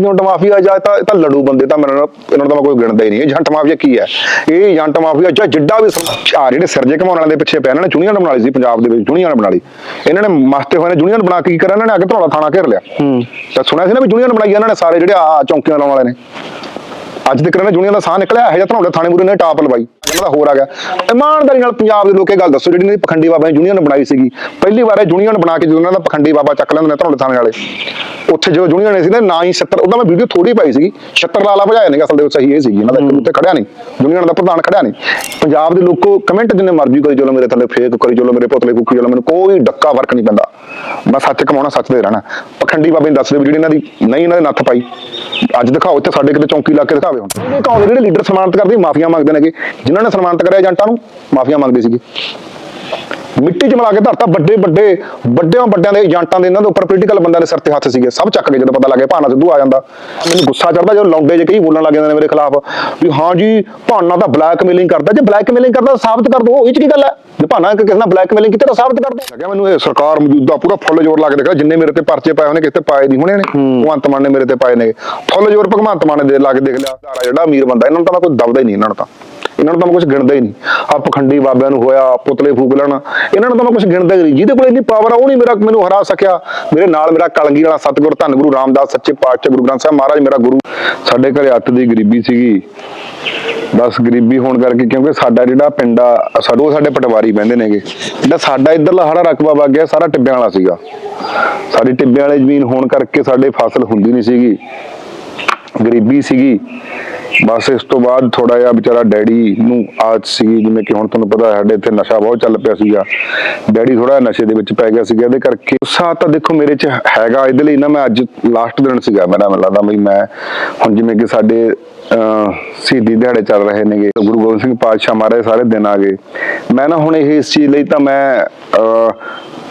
ਜੰਟ mafia ਜਾਂ ਤਾਂ ਇਹ ਤਾਂ ਲੜੂ ਬੰਦੇ ਤਾਂ ਮੇਰੇ ਨਾਲ ਇਹਨਾਂ ਤਾਂ ਮੈਂ ਕੋਈ ਗਿਣਦਾ ਹੀ ਨਹੀਂ। ਜੰਟ ਮਾਫੀਆ ਕੀ ਹੈ? ਇਹ ਜੰਟ ਮਾਫੀਆ ਜਾਂ ਜਿੱਡਾ ਵੀ ਆ ਜਿਹੜੇ ਸਿਰਜੇ ਘਮਾਉਣ ਵਾਲਿਆਂ ਦੇ ਪਿੱਛੇ ਪਿਆ ਇਹਨਾਂ ਨੇ ਯੂਨੀਅਨ ਬਣਾ ਲਈ ਸੀ ਪੰਜਾਬ ਦੇ ਵਿੱਚ ਯੂਨੀਅਨ ਬਣਾ ਲਈ ਇਹਨਾਂ ਨੇ ਮਸਤੇ ਹੋਏ ਨੇ ਯੂਨੀਅਨ ਬਣਾ ਕੇ ਕੀ ਕਰਿਆ? ਇਹਨਾਂ ਨੇ ਆ ਕੇ ਧਰੋਲਾ ਥਾਣਾ ਘੇਰ ਲਿਆ। ਤਾਂ ਸੁਣਿਆ ਸੀ ਨਾ ਵੀ ਯੂਨੀਅਨ ਬਣਾਈ ਇਹਨਾਂ ਨੇ ਸਾਰੇ ਜਿਹੜੇ ਆ ਚੌਂਕੀਆਂ ਲਾਉਣ ਵਾਲੇ ਨੇ। ਅੱਜ ਤੱਕ ਇਹਨਾਂ ਯੂਨੀਅਨ ਦਾ ਸਾਹ ਨਿਕਲਿਆ, ਇਹ ਜਿਹਾ ਧਰੋਲੇ ਥਾਣੇ ਮੂਰੇ ਨੇ ਟਾਪ ਲਵਾਈ। ਇਹਨਾਂ ਦਾ ਹੋਰ ਆ ਗਿਆ। ਇਮਾਨਦਾਰੀ ਨਾਲ ਪੰਜਾਬ ਦੇ ਲੋਕ ਇਹ ਗੱਲ ਦੱਸੋ, ਜਿਹੜੀ ਇਹਨਾਂ ਦੀ ਪਖੰਡੀ ਬਾਬਾ ਨੇ ਯੂਨੀਅਨ ਬਣਾਈ ਸੀਗੀ। ਪਹਿਲੀ ਵਾਰ ਇਹ ਯੂਨੀਅਨ ਬਣਾ ਕੇ ਜਦੋਂ ਇਹਨਾਂ ਦਾ ਪਖੰਡੀ ਬਾਬਾ ਚੱਕ ਲੈਂਦੇ ਨੇ ਧਰੋਲੇ ਥਾਣੇ ਵਾਲੇ। ਉੱਥੇ ਜਦੋਂ ਯੂਨੀਅਨ ਨੇ ਸੀ ਨਾ ਨਾ ਹੀ 76 ਉਹਦਾ ਮੈਂ ਵੀਡੀਓ ਥੋੜੀ ਪਾਈ ਸੀਗੀ। 76 ਲਾਲਾ ਭਜਾਇਆ ਨਹੀਂ ਅਸਲ ਦੇ ਵਿੱਚ ਸਹੀ ਇਹ ਸੀਗੀ। ਇਹਨਾਂ ਦਾ ਇੱਕ ਉੱਤੇ ਖੜਿਆ ਨਹੀਂ ਯੂਨੀਅਨ ਦਾ ਪ੍ਰਧਾਨ ਖੜਿਆ ਨਹੀਂ ਪੰਜਾਬ ਦੇ ਲੋਕੋ ਕਮੈਂਟ ਜਿੰਨੇ ਮਰਜ਼ੀ ਕਰੀ ਚਲੋ ਮੇਰੇ ਥੱਲੇ ਫੇਕ ਕਰੀ ਚਲੋ ਮੇਰੇ ਪੁਤਲੇ ਫੂਕੀ ਚਲੋ, ਮੈਨੂੰ ਕੋਈ ਡੱਕਾ ਫ਼ਰਕ ਨਹੀਂ ਪੈਂਦਾ। ਮੈਂ ਸੱਚ ਕਮਾਉਣਾ, ਸੱਚ ਦੇ ਰਹਿਣਾ। ਪਖੰਡੀ ਬਾਬੇ ਨੇ ਦੱਸ ਦੇ ਵੀ ਜਿਹੜੀ ਇਹਨਾਂ ਦੀ ਨਹੀਂ, ਇਹਨਾਂ ਦੇ ਨੱਥ ਪਾਈ। ਅੱਜ ਦਿਖਾਓ, ਇੱਥੇ ਸਾਡੇ ਕਿਤੇ ਚੌਂਕੀ ਲਾ ਕੇ ਦਿਖਾਓ ਦਿਖਾਵੇ ਹੁਣ। ਇਹ ਕੌਣ ਜਿਹੜੇ ਲੀਡਰ ਸਨਮਾਨਿਤ ਕਰਦੇ ਮਾਫੀਆਂ ਮੰਗਦੇ ਨੇਗੇ। ਜਿਨ੍ਹਾਂ ਨੇ ਸਨਮਾਨਿਤ ਕਰਿਆ ਏਜੰਟਾਂ ਨੂੰ, ਮਾਫੀਆਂ ਮੰਗਦੇ ਸੀਗੇ। ਮਿੱਟੀ 'ਚ ਮਿਲਾ ਕੇ ਧਰਤਾ ਵੱਡੇ ਵੱਡੇ, ਵੱਡਿਆਂ ਵੱਡਿਆਂ ਦੇ ਏਜੰਟਾਂ ਦੇ, ਇਹਨਾਂ ਦੇ ਉੱਪਰ ਪੋਲੀਟੀਕਲ ਬੰਦਿਆਂ ਦੇ ਸਿਰ ਤੇ ਹੱਥ ਸੀਗੇ। ਸਭ ਚੱਕ ਕੇ ਜਦੋਂ ਪਤਾ ਲੱਗਿਆ ਭਾਨਾ ਸਿੱਧੂ ਆ ਜਾਂਦਾ। ਮੈਨੂੰ ਗੁੱਸਾ ਚੜਦਾ ਜਦੋਂ ਲੌਂਡੇ ਜੇ ਕਈ ਬੋਲਣ ਲੱਗ ਜਾਂਦੇ ਨੇ ਮੇਰੇ ਖਿਲਾਫ। ਵੀ ਹਾਂ ਜੀ ਭਾਨਾ ਤਾਂ ਬਲੈਕਮੇਲਿੰਗ ਕਰਦਾ। ਜੇ ਬਲੈਕਮੇਲਿੰਗ ਕਰਦਾ ਸਾਬਤ ਕਰ ਦੋ ਇਹ 'ਚ ਕੀ ਗੱਲ ਹੈ? ਜੇ ਭਾਨਾ ਕਿਸੇ ਨਾਲ ਬਲੈਕਮੇਲਿੰਗ ਕੀਤੀ ਤਾਂ ਸਾਬਤ ਕਰ ਦੋ। ਲੱਗਿਆ ਮੈਨੂੰ ਇਹ ਸਰਕਾਰ ਮੌਜੂਦਾ ਪੂਰਾ ਫੁੱਲ ਜ਼ੋਰ ਲਾ ਕੇ ਦੇਖਿਆ ਜਿੰਨੇ ਮੇਰੇ ਤੇ ਪਰਚੇ ਪਾਏ ਉਹਨੇ ਕਿਸੇ ਤੇ ਪਾਏ ਨਹੀਂ ਹੋਣੇ ਨੇ। ਭਗਵੰਤ ਮਾਨ ਨੇ ਮੇਰੇ ਤੇ ਪਾਏ ਨੇ ਫੁੱਲ ਜ਼ੋਰ ਭਗਵੰਤ ਮਾਨ ਦੇ ਲਾ ਕੇ ਦੇਖ ਲਿਆ ਧਾਰਾ ਜਿਹੜਾ ਅਮੀਰ ਬੰਦਾ ਇਹਨਾਂ ਨੂੰ ਤਾਂ ਮੈਂ ਕੋਈ ਦਬਦਾ ਹੀ ਨਹੀਂ ਇਹਨਾਂ ਨੂੰ ਤਾਂ। ਇਹਨਾਂ ਨੂੰ ਤਾਂ ਮੈਂ ਕੁਝ ਗਿਣਦਾ ਹੀ ਨਹੀਂ। ਆ ਪਖੰਡੀ ਬਾਬਿਆਂ ਨੂੰ ਹੋਇਆ ਪੁਤਲੇ ਫੂਕ ਲੈਣਾ ਇਹਨਾਂ ਨੂੰ ਤਾਂ ਮੈਂ ਕੁਝ ਗਿਣਦਾ ਹੀ ਨਹੀਂ। ਜਿਹਦੇ ਕੋਲ ਇੰਨੀ ਪਾਵਰ ਆ ਉਹ ਨਹੀਂ ਮੇਰਾ ਮੈਨੂੰ ਹਰਾ ਸਕਿਆ। ਮੇਰੇ ਨਾਲ ਮੇਰਾ ਕਲਗੀ ਵਾਲਾ ਸਤਿਗੁਰ ਧੰਨ ਗੁਰੂ ਰਾਮਦਾਸ ਸੱਚੇ ਪਾਤਸ਼ਾਹ ਗੁਰੂ ਗ੍ਰੰਥ ਸਾਹਿਬ ਮਹਾਰਾਜ ਮੇਰਾ ਗੁਰੂ। ਸਾਡੇ ਘਰੇ ਅੱਤ ਦੀ ਗਰੀਬੀ ਸੀਗੀ। ਬਸ ਗਰੀਬੀ ਹੋਣ ਕਰਕੇ ਕਿਉਂਕਿ ਸਾਡਾ ਜਿਹੜਾ ਪਿੰਡ ਆ ਸਾਡੇ ਸਾਡੇ ਪਟਵਾਰੀ ਬਹਿੰਦੇ ਨੇਗੇ। ਜਿਹੜਾ ਸਾਡਾ ਇੱਧਰਲਾ ਹਰਾ ਰਕਬਾ ਵਗ ਗਿਆ, ਸਾਰਾ ਟਿੱਬਿਆਂ ਵਾਲਾ ਸੀਗਾ। ਸਾਡੀ ਟਿੱਬਿਆਂ ਵਾਲੀ ਜ਼ਮੀਨ ਹੋਣ ਕਰਕੇ ਸਾਡੇ ਫਸਲ ਹੁੰਦੀ ਨਹੀਂ ਸੀਗੀ। ਗਰੀਬੀ ਸੀਗੀ। ਬਸ ਇਸ ਤੋਂ ਬਾਅਦ ਥੋੜਾ ਜਿਹਾ ਵਿਚਾਰਾ ਡੈਡੀ ਨੂੰ ਆਦਤ ਸੀਗੀ, ਜਿਵੇਂ ਕਿ ਹੁਣ ਤੁਹਾਨੂੰ ਪਤਾ ਸਾਡੇ ਇੱਥੇ ਨਸ਼ਾ ਬਹੁਤ ਚੱਲ ਪਿਆ ਸੀਗਾ। ਡੈਡੀ ਥੋੜਾ ਨਸ਼ੇ ਦੇ ਵਿੱਚ ਪੈ ਗਿਆ ਸੀਗਾ, ਇਹਦੇ ਕਰਕੇ ਗੁੱਸਾ ਤਾਂ ਦੇਖੋ ਮੇਰੇ 'ਚ ਹੈਗਾ। ਇਹਦੇ ਲਈ ਨਾ ਮੈਂ ਅੱਜ ਲਾਸਟ ਦਿਨ ਸੀਗਾ, ਮੇਰਾ ਮੈਨੂੰ ਲੱਗਦਾ ਵੀ ਮੈਂ ਹੁਣ ਜਿਵੇਂ ਕਿ ਸਾਡੇ ਸ਼ਹੀਦੀ ਦਿਹਾੜੇ ਚੱਲ ਰਹੇ ਨੇਗੇ। ਗੁਰੂ ਗੋਬਿੰਦ ਸਿੰਘ ਪਾਤਸ਼ਾਹ ਮਹਾਰਾਜ ਸਾਰੇ ਦਿਨ ਆ ਗਏ। ਮੈਂ ਨਾ ਹੁਣ ਇਹ ਇਸ ਚੀਜ਼ ਲਈ ਤਾਂ ਮੈਂ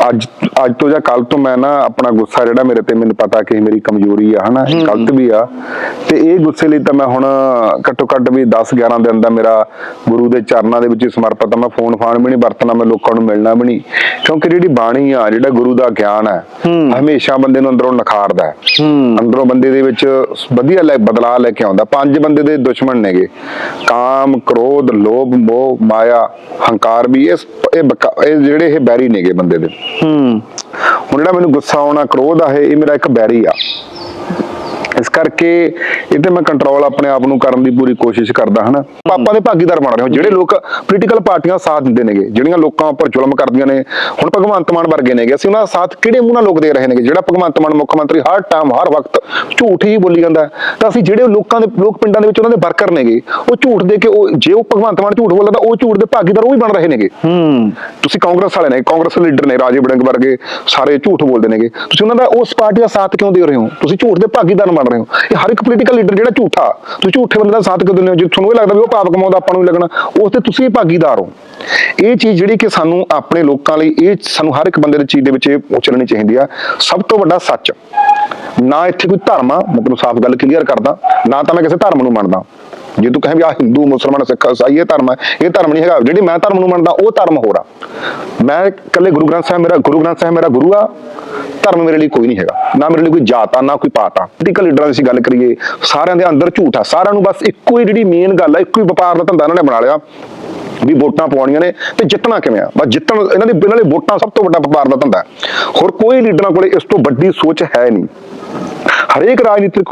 ਅੱਜ ਅੱਜ ਤੋਂ ਜਾਂ ਕੱਲ ਤੋਂ ਮੈਂ ਨਾ ਆਪਣਾ ਗੁੱਸਾ ਜਿਹੜਾ ਮੇਰੇ ਤੇ ਮੈਨੂੰ ਪਤਾ ਕਿ ਮੇਰੀ ਕਮਜ਼ੋਰੀ ਆ ਹਨਾ ਗਲਤ ਵੀ ਆ। ਤੇ ਇਹ ਗੁੱਸੇ ਲਈ ਤਾਂ ਮੈਂ ਹੁਣ ਘੱਟੋ ਘੱਟ ਵੀ 10 11 ਦਿਨ ਦਾ ਮੇਰਾ ਗੁਰੂ ਦੇ ਚਰਨਾਂ ਦੇ ਵਿੱਚ ਸਮਰਪਿਤ ਆ। ਮੈਂ ਫੋਨ ਫਾਨ ਵੀ ਨਹੀਂ ਵਰਤਣਾ ਮੈਂ ਲੋਕਾਂ ਨੂੰ ਮਿਲਣਾ ਵੀ ਨਹੀਂ। ਕਿਉਂਕਿ ਜਿਹੜੀ ਬਾਣੀ ਆ ਜਿਹੜਾ ਗੁਰੂ ਦਾ ਗਿਆਨ ਹੈ। ਹਮੇਸ਼ਾ ਬੰਦੇ ਨੂੰ ਅੰਦਰੋਂ ਨਖਾਰਦਾ ਹੈ। ਅੰਦਰੋਂ ਬੰਦੇ ਦੇ ਵਿੱਚ ਵਧੀਆ ਲੈ ਬਦਲਾਅ ਲੈ ਕੇ ਆਉਂਦਾ। ਪੰਜ ਬੰਦੇ ਦੇ ਦੁਸ਼ਮਣ ਨੇਗੇ। ਕਾਮ ਕ੍ਰੋਧ ਲੋਭ ਮੋਹ ਮਾਇਆ ਹੰਕਾਰ ਵੀ ਇਹ ਇਹ ਜਿਹੜੇ ਇਹ ਬੈਰੀ ਨੇਗੇ ਬੰਦੇ ਦੇ। ਹੂੰ। ਹੁਣ ਜਿਹੜਾ ਮੈਨੂੰ ਗੁੱਸਾ ਆਉਣਾ ਕ੍ਰੋਧ ਆ ਇਹ ਮੇਰਾ ਇੱਕ ਬੈਰੀ ਆ। ਇਸ ਕਰਕੇ ਇਹ ਤੇ ਮੈਂ ਕੰਟਰੋਲ ਆਪਣੇ ਆਪ ਨੂੰ ਕਰਨ ਦੀ ਪੂਰੀ ਕੋਸ਼ਿਸ਼ ਕਰਦਾ ਹਨਾ? ਪਾਪਾ ਦੇ ਭਾਗੀਦਾਰ ਬਣ ਰਹੇ ਹੋ। ਜਿਹੜੇ ਲੋਕ ਪੋਲੀਟੀਕਲ ਪਾਰਟੀਆਂ ਸਾਥ ਦਿੰਦੇ ਨੇਗੇ ਜਿਹੜੀਆਂ ਲੋਕਾਂ ਉੱਪਰ ਜ਼ੁਲਮ ਕਰਦੀਆਂ ਨੇ ਹੁਣ ਭਗਵੰਤ ਮਾਨ ਵਰਗੇ ਨੇਗੇ ਅਸੀਂ ਉਹਨਾਂ ਦਾ ਸਾਥ ਕਿਹੜੇ ਮੂੰਹ ਨਾਲ ਲੋਕ ਦੇ ਰਹੇ ਨੇਗੇ? ਜਿਹੜਾ ਭਗਵੰਤ ਮਾਨ ਮੁੱਖ ਮੰਤਰੀ ਹਰ ਟਾਈਮ ਹਰ ਵਕਤ ਝੂਠ ਹੀ ਬੋਲੀ ਜਾਂਦਾ ਹੈ, ਤਾਂ ਅਸੀਂ ਜਿਹੜੇ ਲੋਕਾਂ ਦੇ ਲੋਕ ਪਿੰਡਾਂ ਦੇ ਵਿੱਚ ਉਹਨਾਂ ਦੇ ਵਰਕਰ ਨੇਗੇ ਉਹ ਝੂਠ ਦੇ ਕੇ ਉਹ ਜੇ ਉਹ ਭਗਵੰਤ ਮਾਨ ਝੂਠ ਬੋਲਦਾ ਤਾਂ ਉਹ ਝੂਠ ਦੇ ਭਾਗੀਦਾਰ ਉਹ ਵੀ ਬਣ ਰਹੇ ਨੇਗੇ। ਹੂੰ। ਤੁਸੀਂ ਕਾਂਗਰਸ ਵਾਲੇ ਨੇ ਕਾਂਗਰਸ ਦੇ ਲੀਡਰ ਨੇ ਰਾਜੇ ਵੜਿੰਗ ਵਰਗੇ ਸਾਰੇ ਝੂਠ ਬੋਲਦੇ ਨੇਗੇ। ਤੁਸੀਂ ਉਹਨਾਂ ਦਾ ਉਸ ਪਾਰਟੀ ਦਾ ਸਾਥ ਕਿਉਂ ਦੇ ਰਹੇ ਹੋ? ਤੁਸੀਂ ਝੂਠ ਦੇ ਭਾਗੀਦਾਰ ਬਣ ਰਹੇ ਹੋ। ਇਹ ਹਰ ਇੱਕ ਪੋਲੀਟੀਕਲ ਲੀਡਰ ਜਿਹੜਾ ਝੂਠਾ, ਤੁਸੀਂ ਝੂਠੇ ਬੰਦੇ ਦਾ ਸਾਥ ਕਿਉਂ ਦਿੰਦੇ ਹੋ? ਜੇ ਤੁਹਾਨੂੰ ਇਹ ਲੱਗਦਾ ਵੀ ਉਹ ਪਾਪ ਕਮਾਉਂਦਾ, ਆਪਾਂ ਨੂੰ ਲੱਗਣਾ, ਉਸ ਤੇ ਤੁਸੀਂ ਵੀ ਭਾਗੀਦਾਰ ਹੋ। ਇਹ ਚੀਜ਼ ਜਿਹੜੀ ਕਿ ਸਾਨੂੰ ਆਪਣੇ ਲੋਕਾਂ ਲਈ, ਇਹ ਸਾਨੂੰ ਹਰ ਇੱਕ ਬੰਦੇ ਦੀ ਚੀਜ਼ ਦੇ ਵਿੱਚ ਇਹ ਉਚਰਨੀ ਚਾਹੀਦੀ ਆ। ਸਭ ਤੋਂ ਵੱਡਾ ਸੱਚ, ਨਾ ਇੱਥੇ ਕੋਈ ਧਰਮ ਆ ਮਤਲਬ ਸਾਫ਼ ਗੱਲ ਕਲੀਅਰ ਕਰਦਾ, ਨਾ ਤਾਂ ਮੈਂ ਕਿਸੇ ਧਰਮ ਨੂੰ ਮੰਨਦਾ। ਜੇ ਤੂੰ ਕਹੇ ਵੀ ਆ ਹਿੰਦੂ, ਮੁਸਲਮਾਨ, ਸਿੱਖ ਇਸਾਈ ਇਹ ਧਰਮ ਹੈ, ਇਹ ਧਰਮ ਨਹੀਂ ਹੈਗਾ। ਜਿਹੜੀ ਮੈਂ ਧਰਮ ਨੂੰ ਮੰਨਦਾ, ਉਹ ਧਰਮ ਹੋਰ ਆ। ਮੈਂ ਇਕੱਲੇ ਗੁਰੂ ਗ੍ਰੰਥ ਸਾਹਿਬ, ਮੇਰਾ ਗੁਰੂ ਗ੍ਰੰਥ ਸਾਹਿਬ, ਮੇਰਾ ਗੁਰੂ ਆ। ਧਰਮ ਮੇਰੇ ਲਈ ਕੋਈ ਨਹੀਂ ਹੈਗਾ। ਨਾ ਮੇਰੇ ਲਈ ਕੋਈ ਜਾਤ ਆ, ਨਾ ਕੋਈ ਪਾਤ ਆ। ਪੋਲੀਟੀਕਲ ਲੀਡਰਾਂ ਦੀ ਅਸੀਂ ਗੱਲ ਕਰੀਏ, ਸਾਰਿਆਂ ਦੇ ਅੰਦਰ ਝੂਠ ਆ। ਸਾਰਿਆਂ ਨੂੰ ਬਸ ਇੱਕੋ ਹੀ ਜਿਹੜੀ ਮੇਨ ਗੱਲ ਆ, ਇੱਕੋ ਹੀ ਵਪਾਰ ਦਾ ਧੰਦਾ ਇਹਨਾਂ ਨੇ ਬਣਾ ਲਿਆ। ਵੀ ਵੋਟਾਂ ਪਾਉਣੀਆਂ ਨੇ ਤੇ ਜਿੱਤਣਾ ਕਿਵੇਂ ਆ? ਬਸ ਜਿੱਤਣ, ਇਹਨਾਂ ਦੀ, ਇਹਨਾਂ ਲਈ ਵੋਟਾਂ ਸਭ ਤੋਂ ਵੱਡਾ ਵਪਾਰ ਦਾ ਧੰਦਾ ਹੋਰ ਕੋਈ ਲੀਡਰਾਂ ਕੋਲੇ ਇਸ ਤੋਂ ਵੱਡੀ ਸੋਚ ਹੈ ਨਹੀਂ। ਹਰੇਕ ਰਾਜਨੀਤਿਕ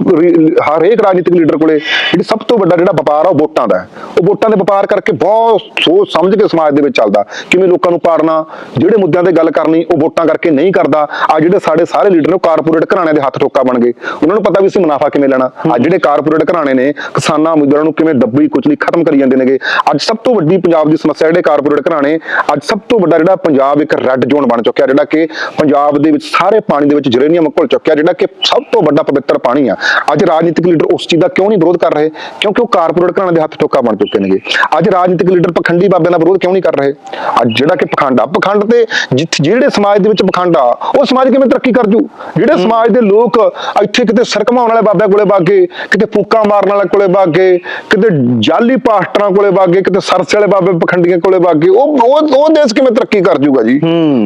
ਹਰੇਕ ਰਾਜਨੀਤਿਕ ਲੀਡਰ ਕੋਲੇ ਜਿਹੜੀ ਸਭ ਤੋਂ ਵੱਡਾ ਜਿਹੜਾ ਵਪਾਰ ਆ ਉਹ ਵੋਟਾਂ ਦਾ ਉਹ ਵੋਟਾਂ ਦੇ ਵਪਾਰ ਕਰਕੇ ਬਹੁਤ ਸੋਚ ਸਮਝ ਕੇ ਸਮਾਜ ਦੇ ਵਿੱਚ ਚੱਲਦਾ। ਕਿਵੇਂ ਲੋਕਾਂ ਨੂੰ ਪਾੜਨਾ, ਜਿਹੜੇ ਮੁੱਦਿਆਂ ਤੇ ਗੱਲ ਕਰਨੀ, ਉਹ ਵੋਟਾਂ ਕਰਕੇ ਨਹੀਂ ਕਰਦਾ। ਆ ਜਿਹੜੇ ਸਾਡੇ ਸਾਰੇ ਲੀਡਰ ਨੇ, ਉਹ ਕਾਰਪੋਰੇਟ ਘਰਾਣਿਆਂ ਦੇ ਹੱਥ ਠੋਕਾ ਬਣ ਗਏ। ਉਹਨਾਂ ਨੂੰ ਪਤਾ ਵੀ ਅਸੀਂ ਮੁਨਾਫਾ ਕਿਵੇਂ ਲੈਣਾ। ਅੱਜ ਜਿਹੜੇ ਕਾਰਪੋਰੇਟ ਘਰਾਣੇ ਨੇ, ਕਿਸਾਨਾਂ ਮਜ਼ਦੂਰਾਂ ਨੂੰ ਕਿਵੇਂ ਦੱਬੀ ਕੁਚਲੀ ਖਤਮ ਕਰੀ ਜਾਂਦੇ ਨੇਗੇ। ਅੱਜ ਸਭ ਤੋਂ ਵੱਡੀ ਪੰਜਾਬ ਦੀ ਸਮੱਸਿਆ ਜਿਹੜੇ ਕਾਰਪੋਰੇਟ ਘਰਾਣੇ ਅੱਜ ਸਭ ਤੋਂ ਵੱਡਾ ਜਿਹੜਾ ਪੰਜਾਬ ਇੱਕ ਰੈੱਡ ਜ਼ੋਨ ਬਣ ਚੁੱਕਿਆ ਜਿਹੜਾ ਕਿ ਪੰਜਾਬ ਦੇ ਵਿੱਚ ਸਾਰੇ ਪਾਣੀ ਦੇ ਵਿੱਚ ਜਰੇਨੀਅਮ ਘੁਲ ਚੁੱਕਿਆ ਜਿਹੜਾ ਕਿ ਸਭ ਤੋਂ ਵੱਡਾ ਪਵਿੱਤਰ ਪਾਣੀ ਆ। ਅੱਜ ਰਾਜਨੀਤਿਕ ਲੀਡਰ ਉਸ ਚੀਜ਼ ਦਾ ਕਿਉਂ ਨਹੀਂ ਵਿਰੋਧ ਕਰ ਰਹੇ? ਕਿਉਂਕਿ ਉਹ ਕਾਰਪੋਰੇਟ ਘਰਾਣੇ ਦੇ ਹੱਥ ਠੋਕਾ ਬਣ ਚੁੱਕੇ ਨੇਗੇ। ਅੱਜ ਰਾਜਨੀਤਿਕ ਲੀਡਰ ਪਖੰਡੀ ਬਾਬਿਆਂ ਦਾ ਵਿਰੋਧ ਕਿਉਂ ਨਹੀਂ ਕਰ ਰਹੇ? ਅੱਜ ਜਿਹੜਾ ਕਿ ਪਖੰਡ ਆ ਪਖੰਡ ਤੇ ਜਿੱਥੇ ਜਿਹੜੇ ਸਮਾਜ ਦੇ ਵਿੱਚ ਪਖੰਡ ਆ ਉਹ ਸਮਾਜ ਕਿਵੇਂ ਤਰੱਕੀ ਕਰ ਜੂ? ਜਿਹੜੇ ਸਮਾਜ ਦੇ ਲੋਕ ਇੱਥੇ ਕਿਤੇ ਸਰਕਮਾਉਣ ਵਾਲੇ ਬਾਬਿਆਂ ਕੋਲੇ ਬਾਗੇ ਕਿਤੇ ਫੂਕਾਂ ਮਾਰਨ ਵਾਲੇ ਕੋਲੇ ਬਾਗੇ ਕਿਤੇ ਜਾਲੀ ਪਾਸਟਰਾਂ ਕੋਲੇ ਬਾਗੇ ਕਿਤੇ ਸਰਸੇ ਵਾਲੇ ਬਾਬੇ ਪਖੰਡੀਆਂ ਕੋਲੇ ਬਾਗੇ ਉਹ ਉਹ ਉਹ ਦੇਸ਼ ਕਿਵੇਂ ਤਰੱਕੀ ਕਰ ਜੂਗਾ ਜੀ?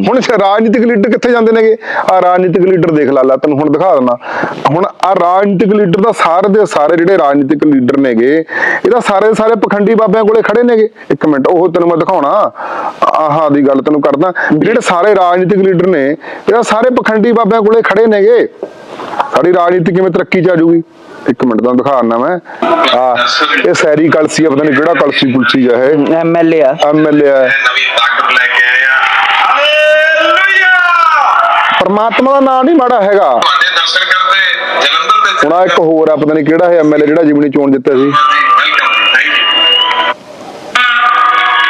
ਹੁਣ ਰਾਜਨੀਤਿਕ ਲੀਡਰ ਕਿੱਥੇ ਜਾਂਦੇ ਨੇਗੇ? ਆ ਰਾਜਨੀਤਿਕ ਲੀਡਰ ਦੇਖ ਲਾ ਲਾ ਤੈਨੂੰ ਹੁਣ ਦਿਖਾ ਦਿੰਦਾ। ਹੁਣ ਆ ਰਾਜਨੀਤਿਕ ਲੀਡਰ ਦਾ ਸਾਰੇ ਦੇ ਸਾਰੇ ਜਿਹੜੇ ਰਾਜਨੀਤਿਕ ਲੀਡਰ ਨੇਗੇ ਇਹ ਤਾਂ ਸਾਰੇ ਦੇ ਸਾਰੇ ਪਖੰਡੀ ਬਾਬਿਆਂ ਕੋਲੇ ਖੜੇ ਨੇਗੇ। ਇੱਕ ਮਿੰਟ ਉਹ ਤੈਨੂੰ ਮੈਂ ਦਿਖਾਉਣਾ। ਆਹਾਂ ਦੀ ਗੱਲ ਤੈਨੂੰ ਕਰਦਾ। ਜਿਹੜੇ ਸਾਰੇ ਰਾਜਨੀਤਿਕ ਲੀਡਰ ਨੇ ਇਹ ਤਾਂ ਸਾਰੇ ਪਖੰਡੀ ਬਾਬਿਆਂ ਕੋਲੇ ਖੜੇ ਨੇਗੇ। ਸਾਡੀ ਰਾਜਨੀਤੀ ਕਿਵੇਂ ਤਰੱਕੀ ਚ ਆ ਇੱਕ ਮਿੰਟ ਤੁਹਾਨੂੰ ਦਿਖਾਉਣਾ ਮੈਂ। ਆ ਇਹ ਸੈਰੀ ਕਲਸੀ ਆ ਪਤਾ ਨਹੀਂ ਕਿਹੜਾ ਕਲਸੀ ਕੁਲਸੀ ਆ ਇਹ। ਐਮਐਲਏ ਆ। ਐਮਐਲਏ ਆ। ਨਵੀਂ ਤਾਕਤ ਲੈ ਕੇ ਆਏ ਆ। ਹਾਲੇਲੂਇਆ! ਪਰਮਾਤਮਾ ਦਾ ਨਾਮ ਨਹੀਂ ਮਾੜਾ ਹੈਗਾ। ਤੁਹਾਡੇ ਦਰਸ਼ਨ ਕਰਦੇ ਜਲੰਧਰ ਦੇ ਹੁਣ ਇੱਕ ਹੋਰ ਆ ਪਤਾ ਨਹੀਂ ਕਿਹੜਾ ਹੈ ਐਮਐਲਏ ਜਿਹੜਾ ਜਿਮਨੀ ਚੋਣ ਜਿੱਤਿਆ ਸੀ। ਵੈਲਕਮ ਜੀ ਥੈਂਕ ਯੂ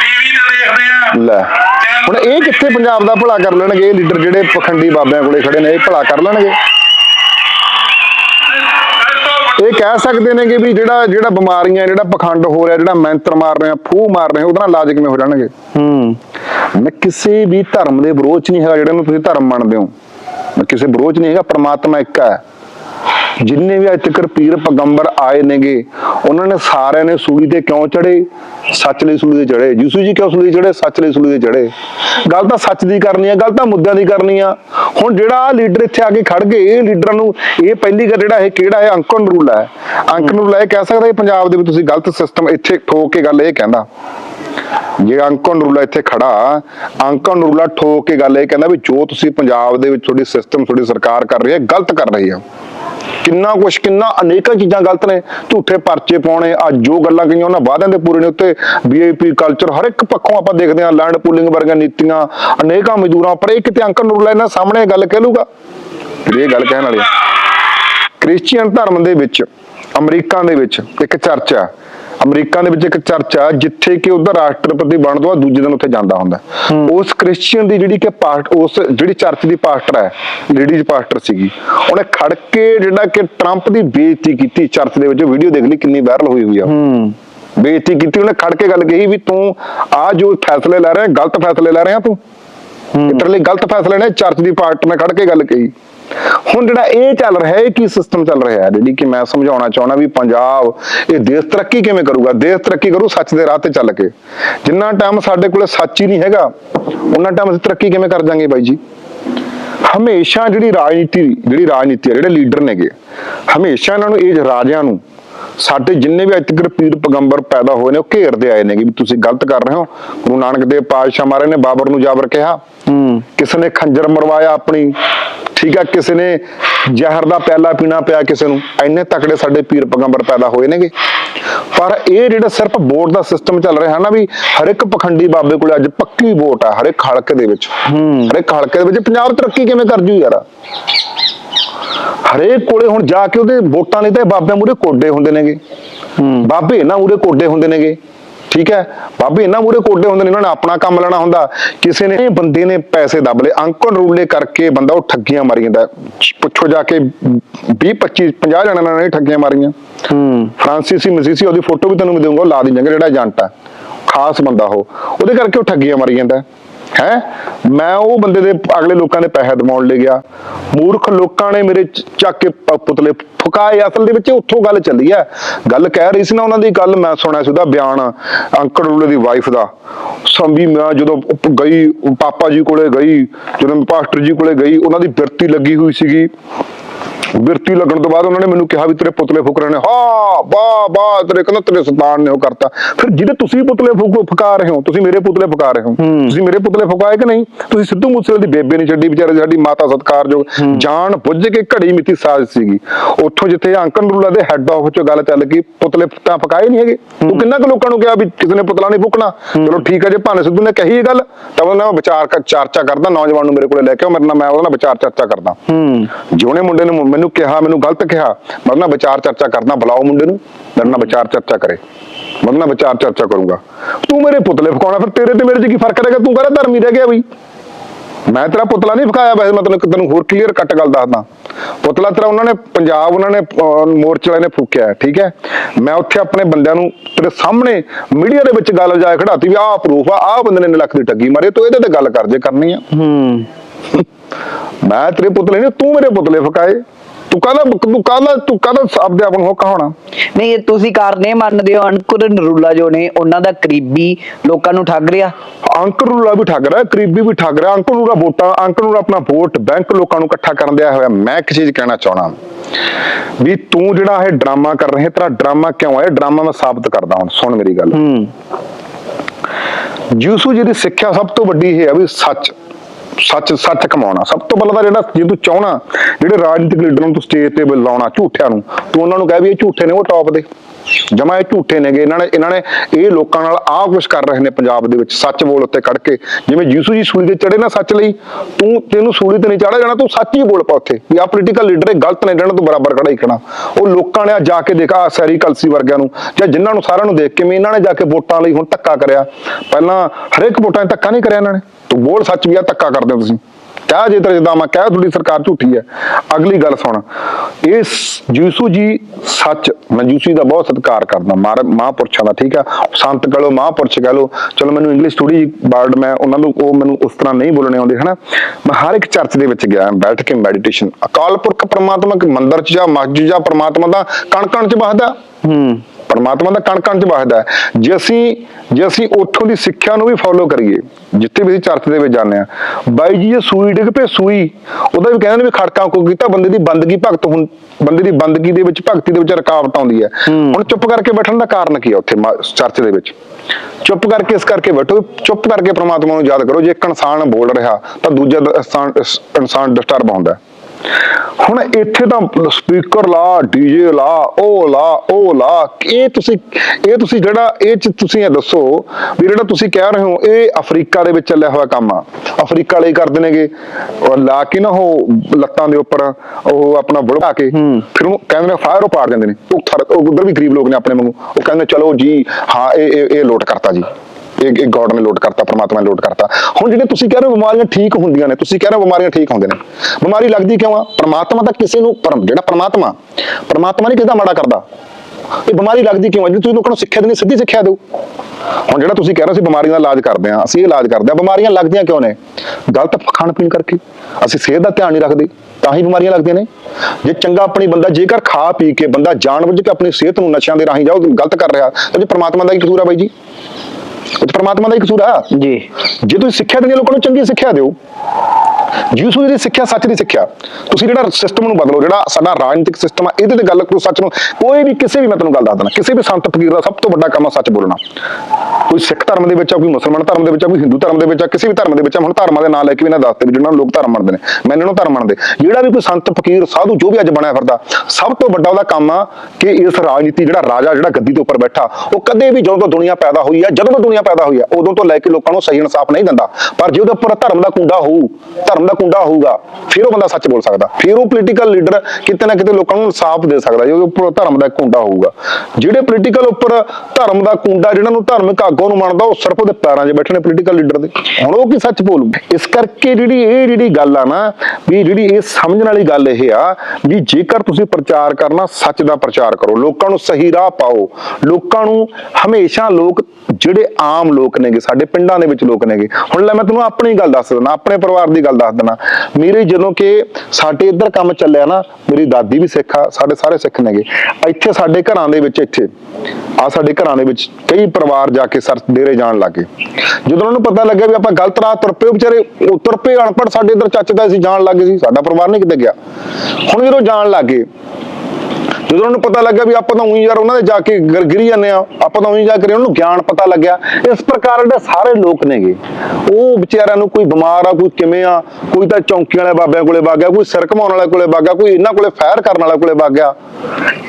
ਟੀਵੀ ਤੇ ਦੇਖਦੇ ਆ। ਲੈ ਹੁਣ ਇਹ ਕਿੱਥੇ ਪੰਜਾਬ ਦਾ ਭਲਾ ਕਰ ਲੈਣਗੇ? ਇਹ ਲੀਡਰ ਜਿਹੜੇ ਪਖੰਡੀ ਬਾਬਿਆਂ ਕੋਲੇ ਖੜੇ ਨੇ ਇਹ ਭਲਾ ਕਰ ਲੈਣਗੇ? ਇਹ ਕਹਿ ਸਕਦੇ ਨੇ ਕਿ ਵੀ ਜਿਹੜਾ ਜਿਹੜਾ ਬਿਮਾਰੀਆਂ ਜਿਹੜਾ ਪਖੰਡ ਹੋ ਰਿਹਾ ਜਿਹੜਾ ਮੈਂਤਰ ਮਾਰ ਰਹੇ ਆ ਫੂਹ ਮਾਰ ਰਹੇ ਉਹਦਾ ਨਾਲ ਇਲਾਜ ਕਿਵੇਂ ਹੋ ਜਾਣਗੇ? ਹੂੰ। ਮੈਂ ਕਿਸੇ ਵੀ ਧਰਮ ਦੇ ਵਿਰੋਧ ਚ ਨਹੀਂ ਹੈਗਾ ਜਿਹੜੇ ਨੂੰ ਤੁਸੀਂ ਧਰਮ ਮੰਨਦੇ ਹੋ। ਮੈਂ ਕਿਸੇ ਵਿਰੋਧ ਨਹੀਂ ਹੈਗਾ ਪ੍ਰਮਾਤਮਾ ਇੱਕ ਹੈ। ਜਿੰਨੇ ਵੀ ਅੱਜ ਤੱਕ ਪੀਰ ਪੈਗੰਬਰ ਆਏ ਨੇਗੇ, ਉਹਨਾਂ ਨੇ ਸਾਰਿਆਂ ਨੇ ਸੂਲੀ ਤੇ ਕਿਉਂ ਚੜੇ ਸੱਚ ਲਈ ਸੂਲੀ ਤੇ ਚੜੇ ਯਿਸੂ ਜੀ ਕਿਉਂ ਸੂਲੀ ਤੇ ਚੜੇ ਸੱਚ ਲਈ ਸੂਲੀ ਤੇ ਚੜੇ ਗੱਲ ਤਾਂ ਸੱਚ ਦੀ ਕਰਨੀ ਆ, ਗੱਲ ਤਾਂ ਮੁੱਦਿਆਂ ਦੀ ਕਰਨੀ ਆ। ਹੁਣ ਜਿਹੜਾ ਲੀਡਰ ਇੱਥੇ ਆ ਕੇ ਖੜ ਗਏ, ਇਹ ਲੀਡਰਾਂ ਨੂੰ ਇਹ ਪਹਿਲੀ ਗੱਲ ਜਿਹੜਾ ਇਹ ਕਿਹੜਾ ਹੈ? ਅੰਕਨ ਰੂਲ ਹੈ। ਅੰਕਨ ਰੂਲ ਇਹ ਕਹਿ ਸਕਦਾ ਇਹ ਪੰਜਾਬ ਦੇ ਵਿੱਚ ਤੁਸੀਂ ਗਲਤ ਸਿਸਟਮ ਇੱਥੇ ਠੋਕ ਕੇ ਗੱਲ ਇਹ ਕਹਿੰਦਾ। ਜੇ ਅੰਕਨ ਰੂਲਾ ਇੱਥੇ ਖੜਾ ਅੰਕਨ ਰੂਲਾ ਠੋਕ ਕੇ ਗੱਲ ਇਹ ਕਹਿੰਦਾ ਵੀ ਜੋ ਤੁਸੀਂ ਪੰਜਾਬ ਦੇ ਵਿੱਚ ਤੁਹਾਡੀ ਸਿਸਟਮ ਤੁਹਾਡੀ ਸਰਕਾਰ ਕਰ ਰਹੀ ਹੈ, ਗਲਤ ਕਰ ਰਹੀ ਹੈ ਕਿੰਨਾ ਕੁਛ, ਕਿੰਨਾ ਅਨੇਕਾਂ ਚੀਜ਼ਾਂ ਗਲਤ ਨੇ। ਝੂਠੇ ਪਰਚੇ ਪਾਉਣੇ ਆ ਜੋ ਗੱਲਾਂ ਕਹੀਆਂ ਉਹਨਾਂ ਵਾਅਦਿਆਂ ਦੇ ਪੂਰੇ ਨੇ ਉੱਤੇ। ਵੀਆਈਪੀ ਕਲਚਰ ਹਰ ਇੱਕ ਪੱਖੋਂ ਆਪਾਂ ਦੇਖਦੇ ਹਾਂ ਲੈਂਡ ਪੂਲਿੰਗ ਵਰਗੀਆਂ ਨੀਤੀਆਂ, ਅਨੇਕਾਂ ਮਜ਼ਦੂਰਾਂ, ਪਰ ਇਹ ਕਿਤੇ ਅੰਕਨ ਰੂਲਾ ਇਹਨਾਂ ਸਾਹਮਣੇ ਗੱਲ ਕਹਿ ਲੂਗਾ ਇਹ ਗੱਲ ਕਹਿਣ ਵਾਲੀ ਆ। ਕ੍ਰਿਸਚੀਅਨ ਧਰਮ ਦੇ ਵਿੱਚ, ਅਮਰੀਕਾ ਦੇ ਵਿੱਚ ਇੱਕ ਚਰਚ ਆ। ਅਮਰੀਕਾ ਦੇ ਵਿੱਚ ਇੱਕ ਚਰਚ ਆ ਜਿੱਥੇ ਕਿ ਉਹਦਾ ਰਾਸ਼ਟਰਪਤੀ ਬਣਨ ਤੋਂ ਬਾਅਦ ਦੂਜੇ ਦਿਨ ਉੱਥੇ ਜਾਂਦਾ ਹੁੰਦਾ। ਉਸ ਕ੍ਰਿਸਚੀਅਨ ਦੀ ਜਿਹੜੀ ਕਿ ਪਾਸਟ ਉਸ ਜਿਹੜੀ ਚਰਚ ਦੀ ਪਾਸਟਰ ਹੈ ਲੇਡੀਜ਼ ਪਾਸਟਰ ਸੀਗੀ ਉਹਨੇ ਖੜ ਕੇ ਜਿਹੜਾ ਕਿ ਟਰੰਪ ਦੀ ਬੇਇੱਜ਼ਤੀ ਕੀਤੀ ਚਰਚ ਦੇ ਵਿੱਚ। ਵੀਡੀਓ ਦੇਖ ਲਈ ਕਿੰਨੀ ਵਾਇਰਲ ਹੋਈ ਹੋਈ ਆ। ਹੂੰ। ਬੇਇੱਜ਼ਤੀ ਕੀਤੀ ਉਹਨੇ ਖੜ ਕੇ ਗੱਲ ਕਹੀ ਵੀ ਤੂੰ ਆ ਜੋ ਫੈਸਲੇ ਲੈ ਰਿਹਾ ਗਲਤ ਫੈਸਲੇ ਲੈ ਰਿਹਾ ਤੂੰ। ਇਤਰ ਲਈ ਗਲਤ ਫੈਸਲੇ ਨੇ ਚਰਚ ਦੀ ਪਾਰਟ ਨੇ ਖੜ ਕੇ ਗੱਲ ਕਹੀ। ਹੁਣ ਜਿਹੜਾ ਇਹ ਚੱਲ ਰਿਹਾ ਹੈ ਕੀ ਸਿਸਟਮ ਚੱਲ ਰਿਹਾ ਹੈ? ਜਿਹੜੀ ਕਿ ਮੈਂ ਸਮਝਾਉਣਾ ਚਾਹਣਾ ਵੀ ਪੰਜਾਬ, ਇਹ ਦੇਸ਼ ਤਰੱਕੀ ਕਿਵੇਂ ਕਰੂਗਾ? ਦੇਸ਼ ਤਰੱਕੀ ਕਰੂ ਸੱਚ ਦੇ ਰਾਹ ਤੇ ਚੱਲ ਕੇ। ਜਿੰਨਾ ਟਾਈਮ ਸਾਡੇ ਕੋਲੇ ਸੱਚ ਹੀ ਨਹੀਂ ਹੈਗਾ, ਉਹਨਾਂ ਟਾਈਮ ਅਸੀਂ ਤਰੱਕੀ ਕਿਵੇਂ ਕਰ ਜਾਾਂਗੇ ਬਾਈ ਜੀ? ਹਮੇਸ਼ਾ ਜਿਹੜੀ ਰਾਜਨੀਤੀ ਜਿਹੜੀ ਰਾਜਨੀਤੀ ਹੈ, ਜਿਹੜੇ ਲੀਡਰ ਨੇਗੇ, ਹਮੇਸ਼ਾ ਇਹਨਾਂ ਨੂੰ ਇਹ ਰਾਜਿਆਂ ਨੂੰ, ਸਾਡੇ ਜਿੰਨੇ ਵੀ ਅੱਜ ਤੱਕ ਪੀਰ ਪੈਗੰਬਰ ਪੈਦਾ ਹੋਏ ਨੇ, ਉਹ ਘੇਰਦੇ ਆਏ ਨੇ ਕਿ ਵੀ ਤੁਸੀਂ ਗਲਤ ਕਰ ਰਹੇ ਹੋ। ਗੁਰੂ ਨਾਨਕ ਦੇਵ ਪਾਤਸ਼ਾਹ ਮਹਾਰਾਜ ਨੇ ਬਾਬਰ ਨੂੰ ਜਾਬਰ ਕਿਹਾ ਕਿਸੇ ਨੇ ਖੰਜਰ ਮਰਵਾਇਆ ਆਪਣੀ ਠੀਕ ਆ ਕਿਸੇ ਨੇ ਜ਼ਹਿਰ ਦਾ ਪਿਆਲਾ ਪੀਣਾ ਪਿਆ ਕਿਸੇ ਨੂੰ ਇੰਨੇ ਤਕੜੇ ਸਾਡੇ ਪੀਰ ਪੈਗੰਬਰ ਪੈਦਾ ਹੋਏ ਨੇਗੇ। ਪਰ ਇਹ ਜਿਹੜਾ ਸਿਰਫ ਵੋਟ ਦਾ ਸਿਸਟਮ ਚੱਲ ਰਿਹਾ ਹੈ ਨਾ ਵੀ ਹਰ ਇੱਕ ਪਖੰਡੀ ਬਾਬੇ ਕੋਲੇ ਅੱਜ ਪੱਕੀ ਵੋਟ ਆ ਹਰ ਇੱਕ ਹਲਕੇ ਦੇ ਵਿੱਚ। ਹਰ ਇੱਕ ਹਲਕੇ ਦੇ ਵਿੱਚ ਪੰਜਾਬ ਤਰੱਕੀ ਕਿਵੇਂ ਕਰ ਜੂ ਯਾਰ? ਹਰੇਕ ਕੋਲੇ ਹੁਣ ਜਾ ਕੇ ਉਹਦੇ ਵੋਟਾਂ ਲਈ ਤਾਂ ਬਾਬਿਆਂ ਮੂਰੇ ਕੋਡੇ ਹੁੰਦੇ ਨੇਗੇ। ਬਾਬੇ ਇਹਨਾਂ ਮੂਰੇ ਕੋਡੇ ਹੁੰਦੇ ਨੇਗੇ। ਠੀਕ ਹੈ? ਬਾਬੇ ਇਹਨਾਂ ਮੂਰੇ ਕੋਡੇ ਹੁੰਦੇ ਨੇ ਇਹਨਾਂ ਨੇ ਆਪਣਾ ਕੰਮ ਲੈਣਾ ਹੁੰਦਾ। ਕਿਸੇ ਨੇ ਬੰਦੇ ਨੇ ਪੈਸੇ ਦੱਬ ਲਏ ਅੰਕਨ ਰੂਲੇ ਕਰਕੇ ਬੰਦਾ ਉਹ ਠੱਗੀਆਂ ਮਾਰੀ ਜਾਂਦਾ ਪੁੱਛੋ ਜਾ ਕੇ 20 25 50 ਜਣਾਂ ਇਹ ਠੱਗੀਆਂ ਮਾਰੀਆਂ। ਹੂੰ। ਫ੍ਰਾਂਸੀਸੀ ਮਸੀਸੀ ਉਹਦੀ ਫੋਟੋ ਵੀ ਤੁਹਾਨੂੰ ਮੈਂ ਦੇਵਾਂਗਾ ਲਾ ਦਿੰਜਾਂਗੇ ਜਿਹੜਾ ਏਜੰਟ ਆ। ਖਾਸ ਬੰਦਾ ਉਹ। ਉਹਦੇ ਕਰਕੇ ਉਹ ਠੱਗੀਆਂ ਮਾਰੀ ਜਾਂਦਾ। ਹੈ? ਮੈਂ ਉਹ ਬੰਦੇ ਦੇ ਅਗਲੇ ਲੋਕਾਂ ਦੇ ਪੈਸੇ ਦਮਾਉਣ ਲੈ ਗਿਆ। ਮੂਰਖ ਲੋਕਾਂ ਨੇ ਮੇਰੇ ਚੱਕ ਕੇ ਪ- ਪੁਤਲੇ ਫੁਕਾਏ ਅਸਲ ਦੇ ਵਿੱਚ ਉੱਥੋਂ ਗੱਲ ਚੱਲੀ ਆ ਗੱਲ ਕਹਿ ਰਹੀ ਸੀ ਨਾ ਉਹਨਾਂ ਦੀ ਗੱਲ ਮੈਂ ਸੁਣਿਆ ਸੀ ਉਹਦਾ ਬਿਆਨ ਅੰਕਲ ਰੂਲੇ ਦੀ ਵਾਈਫ ਦਾ। ਸੰਭੀ ਮੈਂ ਜਦੋਂ ਗਈ ਪਾਪਾ ਜੀ ਕੋਲੇ ਗਈ ਜਦੋਂ ਪਾਸਟਰ ਜੀ ਕੋਲੇ ਗਈ ਉਹਨਾਂ ਦੀ ਬਿਰਤੀ ਲੱਗੀ ਹੋਈ ਸੀਗੀ। ਬਿਰਤੀ ਲੱਗਣ ਤੋਂ ਬਾਅਦ ਉਹਨਾਂ ਨੇ ਮੈਨੂੰ ਕਿਹਾ ਵੀ ਤੇਰੇ ਪੁਤਲੇ ਫੁਕ ਰਹੇ ਨੇ। ਹਾਂ ਵਾਹ ਵਾਹ ਤੇਰੇ ਕਹਿੰਦਾ ਤੇਰੇ ਸਤਾਨ ਨੇ ਉਹ ਕਰਤਾ। ਫਿਰ ਜਿਹਦੇ ਤੁਸੀਂ ਪੁਤਲੇ ਫੁਕ ਫੁਕਾ ਰਹੇ ਹੋ ਤੁਸੀਂ ਮੇਰੇ ਪੁਤਲੇ ਫੁਕਾ ਰਹੇ ਹੋ। ਤੁਸੀਂ ਮੇਰੇ ਪੁਤਲੇ ਫੁਕਾਏ ਕਿ ਨਹੀਂ? ਤੁਸੀਂ ਸਿੱਧੂ ਮੂਸੇਵਾਲੇ ਦੀ ਬੇਬੇ ਨਹੀਂ ਛੱਡੀ ਵਿਚਾਰੇ ਸਾਡੀ ਮਾਤਾ ਸਤਕਾਰਯੋਗ। ਜਾਣ ਬੁੱਝ ਕੇ ਘੜੀ ਮਿੱਤੀ ਸਾਜ਼ ਸੀਗੀ। ਉੱਥੋਂ ਜਿੱਥੇ ਅੰਕਨ ਰੂਲਾ ਦੇ ਹੈੱਡ ਆਫਿਸ ਚੋਂ ਗੱਲ ਚੱਲ ਗਈ ਪੁਤਲੇ ਤਾਂ ਫੁਕਾਏ ਨਹੀਂ ਹੈਗੇ। ਤੂੰ ਕਿੰਨਾ ਕੁ ਲੋਕਾਂ ਨੂੰ ਕਿਹਾ ਵੀ ਕਿਸੇ ਨੇ ਪੁਤਲਾ ਨਹੀਂ ਫੁਕਣਾ? ਚਲੋ ਠੀਕ ਹੈ ਜੇ ਭਾਨੇ ਸਿੱਧੂ ਨੇ ਕਹੀ ਇਹ ਗੱਲ ਤਾਂ ਉਹਨਾਂ ਨਾਲ ਵਿਚਾਰ ਚਰਚਾ ਕਰਦਾ ਨੌਜਵਾਨ ਨੂੰ ਮੇਰੇ ਕੋਲੇ ਲੈ ਕੇ ਆਓ ਮੇਰੇ ਨਾਲ ਮੈਂ ਉਹਦੇ ਨਾਲ ਵਿਚਾਰ ਚਰਚਾ ਕਰਦਾ। ਹੂੰ। ਜਿਉਣੇ ਮੁੰਡੇ ਨੇ ਮੈਨੂੰ ਕਿਹਾ ਮੈਨੂੰ ਗਲਤ ਕਿਹਾ ਮੈਂ ਉਹਦੇ ਨਾਲ ਵਿਚਾਰ ਚਰਚਾ ਕਰਦਾ ਬੁਲਾਓ ਮੁੰਡੇ ਨੂੰ ਮੇਰੇ ਨਾਲ ਵਿਚਾਰ ਚਰਚਾ ਕਰੇ। ਮੈਂ ਉਹਦੇ ਨਾਲ ਵਿਚਾਰ ਚਰਚਾ ਕਰੂੰਗਾ। ਤੂੰ ਮੇਰੇ ਪੁਤਲੇ ਫਕਾਉਣਾ ਫਿਰ ਤੇਰੇ ਤੇ ਮੇਰੇ 'ਚ ਕੀ ਫ਼ਰਕ ਰਹੇਗਾ? ਤੂੰ ਕਹਿੰਦਾ ਧਰਮੀ ਰਹਿ ਗਿਆ ਬਈ। ਮੈਂ ਤੇਰਾ ਪੁਤਲਾ ਨਹੀਂ ਫਕਾਇਆ ਵੈਸੇ ਮੈਂ ਤੈਨੂੰ ਤੈਨੂੰ ਹੋਰ ਕਲੀਅਰ ਕੱਟ ਗੱਲ ਦੱਸਦਾ। ਪੁਤਲਾ ਤੇਰਾ ਉਹਨਾਂ ਨੇ ਪੰਜਾਬ ਉਹਨਾਂ ਨੇ ਅਹ, ਮੋਰਚੇ ਵਾਲੇ ਨੇ ਫੂਕਿਆ ਠੀਕ ਹੈ? ਮੈਂ ਉੱਥੇ ਆਪਣੇ ਬੰਦਿਆਂ ਨੂੰ ਤੇਰੇ ਸਾਹਮਣੇ ਮੀਡੀਆ ਦੇ ਵਿੱਚ ਗੱਲ ਜਾਇ ਖੜਾਤੀ ਵੀ ਆਹ ਪ੍ਰੂਫ ਆ ਆਹ ਬੰਦੇ ਨੇ ਲੱਖ ਦੀ ਠੱਗੀ ਮਾਰੀ ਤੂੰ ਇਹਦੇ ਤੇ ਗੱਲ ਕਰ ਜੇ ਕਰਨੀ ਆ। ਹੂੰ। ਮੈਂ ਤੇਰੇ ਪੁਤਲੇ ਨਹੀਂ ਤੂੰ ਮੇਰੇ ਪੁਤਲੇ ਫਕਾਏ। ਤੂੰ ਕਾਹਦਾ ਤੂੰ ਕਾਹਦਾ ਤੂੰ ਕਾਹਦਾ ਆਪਦੇ ਆਪ ਨੂੰ ਹੋ ਕਹਾਉਣਾ ਨਹੀਂ ਇਹ ਤੁਸੀਂ ਕਾਰਨ ਮੰਨਦੇ ਹੋ? ਅੰਕੁਰ ਨਰੂਲਾ ਜੋ ਨੇ ਉਹਨਾਂ ਦਾ ਕਰੀਬੀ ਲੋਕਾਂ ਨੂੰ ਠੱਗ ਰਿਹਾ। ਅੰਕਰ ਨੂਰਾ ਵੀ ਠੱਗ ਰਿਹਾ ਕਰੀਬੀ ਵੀ ਠੱਗ ਰਿਹਾ। ਅੰਕਰ ਨੂਰਾ ਵੋਟਾਂ ਅੰਕਰ ਨੂਰਾ ਆਪਣਾ ਵੋਟ ਬੈਂਕ ਲੋਕਾਂ ਨੂੰ ਇਕੱਠਾ ਕਰਨ ਦਿਆ ਹੋਇਆ। ਮੈਂ ਇੱਕ ਚੀਜ਼ ਕਹਿਣਾ ਚਾਹਣਾ ਵੀ ਤੂੰ ਜਿਹੜਾ ਇਹ ਡਰਾਮਾ ਕਰ ਰਿਹਾ ਤੇਰਾ ਡਰਾਮਾ ਕਿਉਂ ਹੈ? ਡਰਾਮਾ ਮੈਂ ਸਾਬਤ ਕਰਦਾ ਹੁਣ ਸੁਣ ਮੇਰੀ ਗੱਲ। ਹੂੰ। ਯੂਸੂ ਜੀ ਦੀ ਸਿੱਖਿਆ ਸਭ ਤੋਂ ਵੱਡੀ ਇਹ ਹੈ ਵੀ ਸੱਚ। ਸੱਚ ਸੱਚ ਕਮਾਉਣਾ। ਸਭ ਤੋਂ ਪਹਿਲਾਂ ਤਾਂ ਜਿਹੜਾ ਜੇ ਤੂੰ ਚਾਹਣਾ ਜਿਹੜੇ ਰਾਜਨੀਤਿਕ ਲੀਡਰਾਂ ਨੂੰ ਤੂੰ ਸਟੇਜ ਤੇ ਬੁਲਾਉਣਾ ਝੂਠਿਆਂ ਨੂੰ, ਤੂੰ ਉਹਨਾਂ ਨੂੰ ਕਹਿ ਵੀ ਇਹ ਝੂਠੇ ਨੇ, ਉਹ ਟੌਪ ਦੇ। ਜਮਾ ਇਹ ਝੂਠੇ ਨੇਗੇ। ਇਹਨਾਂ ਨੇ ਇਹਨਾਂ ਨੇ ਇਹ ਲੋਕਾਂ ਨਾਲ ਆਹ ਕੁਝ ਕਰ ਰਹੇ ਨੇ ਪੰਜਾਬ ਦੇ ਵਿੱਚ, ਸੱਚ ਬੋਲ ਉੱਤੇ ਕੱਢ ਕੇ। ਜਿਵੇਂ ਯੂਸੂ ਜੀ ਸੂਲੀ ਤੇ ਚੜੇ ਨਾ ਸੱਚ ਲਈ, ਤੂੰ ਤੈਨੂੰ ਸੂਲੀ ਤੇ ਨਹੀਂ ਚੜਾ ਜਾਣਾ, ਤੂੰ ਸੱਚ ਹੀ ਬੋਲ ਪਾ ਉੱਥੇ। ਵੀ ਆ ਪੋਲੀਟੀਕਲ ਲੀਡਰ ਇਹ ਗਲਤ ਨੇ, ਇਹਨਾਂ ਨੂੰ ਤੂੰ ਬਰਾਬਰ ਖੜਾ ਹੀ ਖੜਾ ਉਹ ਲੋਕਾਂ ਨੇ ਆ ਜਾ ਕੇ ਦੇਖਾ ਸੈਰੀ ਕਲਸੀ ਵਰਗਿਆਂ ਨੂੰ, ਜਾਂ ਜਿਨ੍ਹਾਂ ਨੂੰ ਸਾਰਿਆਂ ਨੂੰ ਦੇਖ ਕੇ ਵੀ ਇਹਨਾਂ ਨੇ ਜਾ ਕੇ ਵੋਟਾਂ ਲਈ ਹੁਣ ਧੱਕਾ ਕਰਿਆ। ਪਹਿਲਾਂ ਹਰੇਕ ਵੋਟਾਂ 'ਚ ਧੱਕਾ ਨਹੀਂ ਕਰਿਆ ਇਹਨਾਂ ਨੇ। ਤੂੰ ਬੋਲ ਸੱਚ ਵੀ ਆ, ਧੱਕਾ ਕਰਦੇ ਹੋ ਤੁਸੀਂ। ਕਹਿ ਜੇ ਤੇਰੇ ਜਿੱਦਾਂ ਮੈਂ ਕਹਿ ਤੁਹਾਡੀ ਸਰਕਾਰ ਝੂਠੀ ਹੈ। ਅਗਲੀ ਗੱਲ ਸੁਣ। ਇਸ ਯੂਸੂ ਜੀ ਸੱਚ, ਮੈਂ ਯੂਸੂ ਜੀ ਦਾ ਬਹੁਤ ਸਤਿਕਾਰ ਕਰਦਾ। ਮਾਰ, ਮਹਾਂਪੁਰਸ਼ਾਂ ਦਾ, ਠੀਕ ਆ? ਸੰਤ ਕਹ ਲੋ ਮਹਾਂਪੁਰਸ਼ ਕਹ ਲੋ ਚਲੋ, ਮੈਨੂੰ ਇੰਗਲਿਸ਼ ਥੋੜੀ ਜਿਹੀ ਵਰਡ ਮੈਂ ਉਹਨਾਂ ਨੂੰ, ਉਹ ਮੈਨੂੰ ਉਸ ਤਰ੍ਹਾਂ ਨਹੀਂ ਬੋਲਣੇ ਆਉਂਦੇ, ਹਨਾ? ਮੈਂ ਹਰ ਇੱਕ ਚਰਚ ਦੇ ਵਿੱਚ ਗਿਆ, ਬੈਠ ਕੇ ਮੈਡੀਟੇਸ਼ਨ ਅਕਾਲ ਪੁਰਖ ਪਰਮਾਤਮਾ ਕੇ ਮੰਦਿਰ 'ਚ ਜਾਂ, ਮਸਜਿਦ ਜਾਂ, ਪਰਮਾਤਮਾ ਦਾ ਕਣ ਕਣ 'ਚ ਵਸਦਾ। ਹੂੰ। ਪਰਮਾਤਮਾ ਦਾ ਕਣ ਕਣ ਚ ਵਸਦਾ ਹੈ। ਜੇ ਅਸੀਂ ਜੇ ਅਸੀਂ ਉੱਥੋਂ ਦੀ ਸਿੱਖਿਆ ਨੂੰ ਵੀ ਫੋਲੋ ਕਰੀਏ ਜਿੱਥੇ ਵੀ ਅਸੀਂ ਚਰਚ ਦੇ ਵਿੱਚ ਜਾਂਦੇ ਆ ਬਾਈ ਜੀ ਜੇ ਸੂਈ ਡਿੱਗ ਪਏ ਸੂਈ ਉਹਦਾ ਵੀ ਕਹਿੰਦੇ ਨੇ ਵੀ ਖੜਕਾਂ ਕੋ ਕੀਤਾ ਬੰਦੇ ਦੀ ਬੰਦਗੀ ਭਗਤ ਹੁਣ ਬੰਦੇ ਦੀ ਬੰਦਗੀ ਦੇ ਵਿੱਚ ਭਗਤੀ ਦੇ ਵਿੱਚ ਰੁਕਾਵਟ ਆਉਂਦੀ ਹੈ। ਹੁਣ ਚੁੱਪ ਕਰਕੇ ਬੈਠਣ ਦਾ ਕਾਰਨ ਕੀ ਹੈ ਉੱਥੇ ਚਰਚ ਦੇ ਵਿੱਚ? ਚੁੱਪ ਕਰਕੇ ਇਸ ਕਰਕੇ ਬੈਠੋ ਚੁੱਪ ਕਰਕੇ ਪ੍ਰਮਾਤਮਾ ਨੂੰ ਯਾਦ ਕਰੋ ਜੇ ਇੱਕ ਇਨਸਾਨ ਬੋਲ ਰਿਹਾ ਤਾਂ ਦੂਜਾ ਇਨਸਾਨ ਇਨਸਾਨ ਡਿਸਟਰਬ ਹੁੰਦਾ ਹੈ। ਹੁਣ ਇੱਥੇ ਤਾਂ ਸਪੀਕਰ ਲਾ ਡੀਜੇ ਲਾ ਉਹ ਲਾ ਉਹ ਲਾ। ਇਹ ਤੁਸੀਂ ਇਹ ਤੁਸੀਂ ਜਿਹੜਾ ਇਹ ਚ ਤੁਸੀਂ ਇਹ ਦੱਸੋ ਵੀ ਜਿਹੜਾ ਤੁਸੀਂ ਕਹਿ ਰਹੇ ਹੋ ਇਹ ਅਫਰੀਕਾ ਦੇ ਵਿੱਚ ਚੱਲਿਆ ਹੋਇਆ ਕੰਮ ਆ। ਅਫਰੀਕਾ ਵਾਲੇ ਕਰਦੇ ਨੇਗੇ। ਉਹ ਲਾ ਕੇ ਨਾ ਉਹ ਲੱਤਾਂ ਦੇ ਉੱਪਰ ਉਹ ਆਪਣਾ ਬੁੜਾ ਕੇ ਫਿਰ ਉਹਨੂੰ ਕਹਿੰਦੇ ਨੇ ਫਾਇਰ ਉਹ ਪਾੜ ਦਿੰਦੇ ਨੇ। ਉਹ ਉਹ ਉਧਰ ਵੀ ਗਰੀਬ ਲੋਕ ਨੇ ਆਪਣੇ ਵਾਂਗੂ। ਉਹ ਕਹਿੰਦੇ ਚਲੋ ਜੀ ਹਾਂ ਇਹ ਇਹ ਲੋਟ ਕਰਤਾ ਜੀ। ਇਹ ਇਹ ਗੋਡ ਨੇ ਲੋਡ ਕਰਤਾ, ਪਰਮਾਤਮਾ ਨੇ ਲੋਡ ਕਰਤਾ। ਹੁਣ ਜਿਹੜੇ ਤੁਸੀਂ ਕਹਿ ਰਹੇ ਹੋ ਬਿਮਾਰੀਆਂ ਠੀਕ ਹੁੰਦੀਆਂ ਨੇ, ਤੁਸੀਂ ਕਹਿ ਰਹੇ ਹੋ ਬਿਮਾਰੀਆਂ ਠੀਕ ਹੁੰਦੇ ਨੇ। ਬਿਮਾਰੀ ਲੱਗਦੀ ਕਿਉਂ ਆ? ਪਰਮਾਤਮਾ ਤਾਂ ਕਿਸੇ ਨੂੰ ਪਰਮ, ਜਿਹੜਾ ਪਰਮਾਤਮਾ ਪਰਮਾਤਮਾ ਨਹੀਂ ਕਿਸੇ ਦਾ ਮਾੜਾ ਕਰਦਾ। ਇਹ ਬਿਮਾਰੀ ਲੱਗਦੀ ਕਿਉਂ ਆ? ਜੇ ਤੁਸੀਂ ਲੋਕਾਂ ਨੂੰ ਸਿੱਖਿਆ ਦੇਣੀ, ਸਿੱਧੀ ਸਿੱਖਿਆ ਦਿਓ। ਹੁਣ ਜਿਹੜਾ ਤੁਸੀਂ ਕਹਿ ਰਹੇ ਹੋ, ਅਸੀਂ ਬਿਮਾਰੀਆਂ ਦਾ ਇਲਾਜ ਕਰਦੇ ਹਾਂ, ਅਸੀਂ ਇਹ ਇਲਾਜ ਕਰਦੇ ਹਾਂ। ਬਿਮਾਰੀਆਂ ਲੱਗਦੀਆਂ ਕਿਉਂ ਨੇ? ਗਲਤ ਖਾਣ ਪੀਣ ਕਰਕੇ। ਅਸੀਂ ਸਿਹਤ ਦਾ ਧਿਆਨ ਨਹੀਂ ਰੱਖਦੇ, ਤਾਂ ਹੀ ਬਿਮਾਰੀਆਂ ਲੱਗਦੀਆਂ ਨੇ। ਜੇ ਚੰਗਾ ਆਪਣੀ ਬੰਦਾ ਜੇਕਰ ਖਾ ਪੀ ਕੇ, ਬੰਦਾ ਜਾਣਬੁੱਝ ਕੇ ਆਪਣੀ ਸਿਹਤ ਨੂੰ ਨਸ਼ਿਆਂ ਦੇ ਰਾਹੀਂ ਜਾਓ ਗਲਤ ਕਰ ਰਿਹਾ, ਤਾਂ ਜੇ ਪ੍ਰਮਾਤਮਾ ਦਾ ਹੀ ਕਸੂਰ ਆ ਬਾਈ ਜੀ। 'ਚ ਪ੍ਰਮਾਤਮਾ ਦਾ ਹੀ ਕਸੂਰ ਆ। ਜੀ। ਜੇ ਤੁਸੀਂ ਸਿੱਖਿਆ ਦੇਣੀ ਲੋਕਾਂ ਨੂੰ ਚੰਗੀ ਸਿੱਖਿਆ ਦਿਓ। ਯੂਸੂ ਦੀ ਸਿੱਖਿਆ ਸੱਚ ਦੀ ਸਿੱਖਿਆ ਤੁਸੀਂ ਜਿਹੜਾ ਸਿਸਟਮ ਨੂੰ ਬਦਲੋ ਜਿਹੜਾ ਸਾਡਾ ਰਾਜਨੀਤਿਕ ਸਿਸਟਮ ਆ ਇਹਦੇ ਤੇ ਗੱਲ ਕਰੋ ਸੱਚ ਨੂੰ। ਕੋਈ ਵੀ ਕਿਸੇ ਵੀ ਮੈਂ ਤੁਹਾਨੂੰ ਗੱਲ ਦੱਸ ਦਿੰਦਾ ਕਿਸੇ ਵੀ ਸੰਤ ਫਕੀਰ ਦਾ ਸਭ ਤੋਂ ਵੱਡਾ ਕੰਮ ਆ ਸੱਚ ਬੋਲਣਾ। ਕੋਈ ਸਿੱਖ ਧਰਮ ਦੇ ਵਿੱਚ ਆ ਕੋਈ ਮੁਸਲਮਾਨ ਧਰਮ ਦੇ ਵਿੱਚ ਆ ਕੋਈ ਹਿੰਦੂ ਧਰਮ ਦੇ ਵਿੱਚ ਆ ਕਿਸੇ ਵੀ ਧਰਮ ਦੇ ਵਿੱਚ ਆ ਹੁਣ ਧਰਮਾਂ ਦੇ ਨਾਂ ਲੈ ਕੇ ਵੀ ਨਾ ਦੱਸਦੇ ਵੀ ਜਿਹਨਾਂ ਨੂੰ ਲੋਕ ਧਰਮ ਮੰਨਦੇ ਨੇ। ਮੈਂ ਇਹਨਾਂ ਨੂੰ ਧਰਮ ਮੰਨਦੇ। ਜਿਹੜਾ ਵੀ ਕੋਈ ਸੰਤ ਫਕੀਰ ਸਾਧੂ ਜੋ ਵੀ ਅੱਜ ਬਣਿਆ ਫਿਰਦਾ ਸਭ ਤੋਂ ਵੱਡਾ ਉਹਦਾ ਕੰਮ ਆ ਕਿ ਇਸ ਰਾਜਨੀਤੀ ਜਿਹੜਾ ਰਾਜਾ ਜਿਹੜਾ ਗੱਦੀ ਦੇ ਉੱਪਰ ਬੈਠਾ ਉਹ ਕਦੇ ਵੀ ਜਦੋਂ ਤੋਂ ਦੁਨੀਆ ਪੈਦਾ ਹੋਈ ਆ ਜਦੋਂ ਤੋਂ ਦੁਨੀਆ ਪੈਦਾ ਹੋਈ ਆ, ਉਦੋਂ ਤੋਂ ਲੈ ਕੇ ਲੋਕਾਂ ਨੂੰ ਸਹੀ ਇਨਸਾਫ ਨਹੀਂ ਦਿੰਦਾ। ਪਰ ਜੇ ਉਹਦੇ ਉੱਪਰ ਧਰਮ ਦਾ ਕੁੰਡਾ ਹੋਊ, ਧਰਮ ਦਾ ਕੁੰਡਾ ਹੋਊਗਾ, ਫਿਰ ਉਹ ਬੰਦਾ ਸੱਚ ਬੋਲ ਸਕਦਾ। ਫਿਰ ਉਹ ਪੋਲੀਟੀਕਲ ਲੀਡਰ ਕਿਤੇ ਨਾ ਕਿਤੇ ਲੋਕਾਂ ਨੂੰ ਇਨਸਾਫ ਦੇ ਸਕਦਾ, ਜੇ ਉਹਦੇ ਉੱਪਰ ਧਰਮ ਦਾ ਕੁੰਡਾ ਹੋਊਗਾ। ਜਿਹੜੇ ਪੋਲੀਟੀਕਲ ਉੱਪਰ ਧਰਮ ਦਾ ਕੁੰਡਾ ਜਿਹੜਾ ਨੂੰ ਧਾਰਮਿਕ ਆਗੂ ਨੂੰ ਮੰਨਦਾ, ਉਹ ਸਿਰਫ ਉਹਦੇ ਪੈਰਾਂ 'ਚ ਬੈਠੇ ਨੇ ਪੋਲੀਟੀਕਲ ਲੀਡਰ ਦੇ। ਹੁਣ ਉਹ ਕੀ ਸੱਚ ਬੋਲੂ? ਇਸ ਕਰਕੇ ਜਿਹੜੀ ਇਹ ਜਿਹੜੀ ਗੱਲ ਆ ਨਾ, ਵੀ ਜਿਹੜੀ ਇਹ ਸਮਝਣ ਵਾਲੀ ਗੱਲ ਇਹ ਆ, ਵੀ ਜੇਕਰ ਤੁਸੀਂ ਪ੍ਰਚਾਰ ਕਰਨਾ, ਸੱਚ ਦਾ ਪ੍ਰਚਾਰ ਕਰੋ। ਲੋਕਾਂ ਨੂੰ ਸਹੀ ਰਾਹ ਪਾਓ। ਲੋਕਾਂ ਨੂੰ ਹਮੇਸ਼ਾ ਲੋਕ ਜਿਹੜੇ ਆਮ ਲੋਕ ਨੇਗੇ, ਸਾਡੇ ਪਿੰਡਾਂ ਦੇ ਵਿੱਚ ਲੋਕ ਨੇਗੇ। ਹੁਣ ਲੈ ਮੈਂ ਤੁਹਾਨੂੰ ਆਪਣੀ ਗੱਲ ਦੱਸ ਦਿੰਦਾ, ਆਪਣੇ ਪਰਿਵਾਰ ਦੀ ਗੱਲ ਦੱਸ ਦਿੰਦਾ। ਮੇਰੇ ਜਦੋਂ ਕਿ ਸਾਡੇ ਇੱਧਰ ਕੰਮ ਚੱਲਿਆ ਨਾ, ਮੇਰੀ ਦਾਦੀ ਵੀ ਸਿੱਖ ਆ, ਸਾਡੇ ਸਾਰੇ ਸਿੱਖ ਨੇਗੇ। ਇੱਥੇ ਸਾਡੇ ਘਰਾਂ ਦੇ ਵਿੱਚ ਇੱਥੇ ਆ ਸਾਡੇ ਘਰਾਂ ਦੇ ਵਿੱਚ ਕਈ ਪਰਿਵਾਰ ਜਾ ਕੇ ਸਰ ਡੇਰੇ ਜਾਣ ਲੱਗੇ ਜਦੋਂ ਉਹਨਾਂ ਨੂੰ ਪਤਾ ਲੱਗਿਆ ਵੀ ਆਪਾਂ ਗਲਤ ਰਾਹ ਤੁਰ ਪਏ ਵਿਚਾਰੇ ਉਹ ਤੁਰ ਪਏ, ਅਨਪੜ੍ਹ ਸਾਡੇ ਇੱਧਰ ਚੱਚ ਦਾ ਅਸੀਂ ਜਾਣ ਲੱਗੇ ਸੀ, ਸਾਡਾ ਪਰਿਵਾਰ ਨਹੀਂ ਕਿਤੇ ਗਿਆ। ਹੁਣ ਜਦੋਂ ਜਾਣ ਲੱਗੇ ਜਦੋਂ ਉਹਨੂੰ ਪਤਾ ਲੱਗਾ ਵੀ ਆਪਾਂ ਤਾਂ ਉਹੀ ਯਾਰ ਉਹਨਾਂ ਦੇ ਜਾ ਕੇ ਗਿਰੀ ਜਾਂਦੇ ਆ ਆਪਾਂ ਤਾਂ ਉਹੀ ਜਾ ਕੇ ਉਹਨੂੰ ਗਿਆਨ ਪਤਾ ਲੱਗਿਆ। ਇਸ ਪ੍ਰਕਾਰ ਦੇ ਸਾਰੇ ਲੋਕ ਨੇਗੇ, ਉਹ ਵਿਚਾਰਿਆਂ ਨੂੰ ਕੋਈ ਬਿਮਾਰ ਆ, ਕੋਈ ਕਿਵੇਂ ਆ, ਕੋਈ ਤਾਂ ਚੌਂਕੀ ਵਾਲੇ ਬਾਬਿਆਂ ਕੋਲੇ ਵਗ ਗਿਆ, ਕੋਈ ਸਿਰ ਘਮਾਉਣ ਵਾਲੇ ਕੋਲੇ ਵਗ ਗਿਆ, ਕੋਈ ਇਹਨਾਂ ਕੋਲੇ ਫਾਇਰ ਕਰਨ ਵਾਲੇ ਕੋਲੇ ਵਗ ਗਿਆ।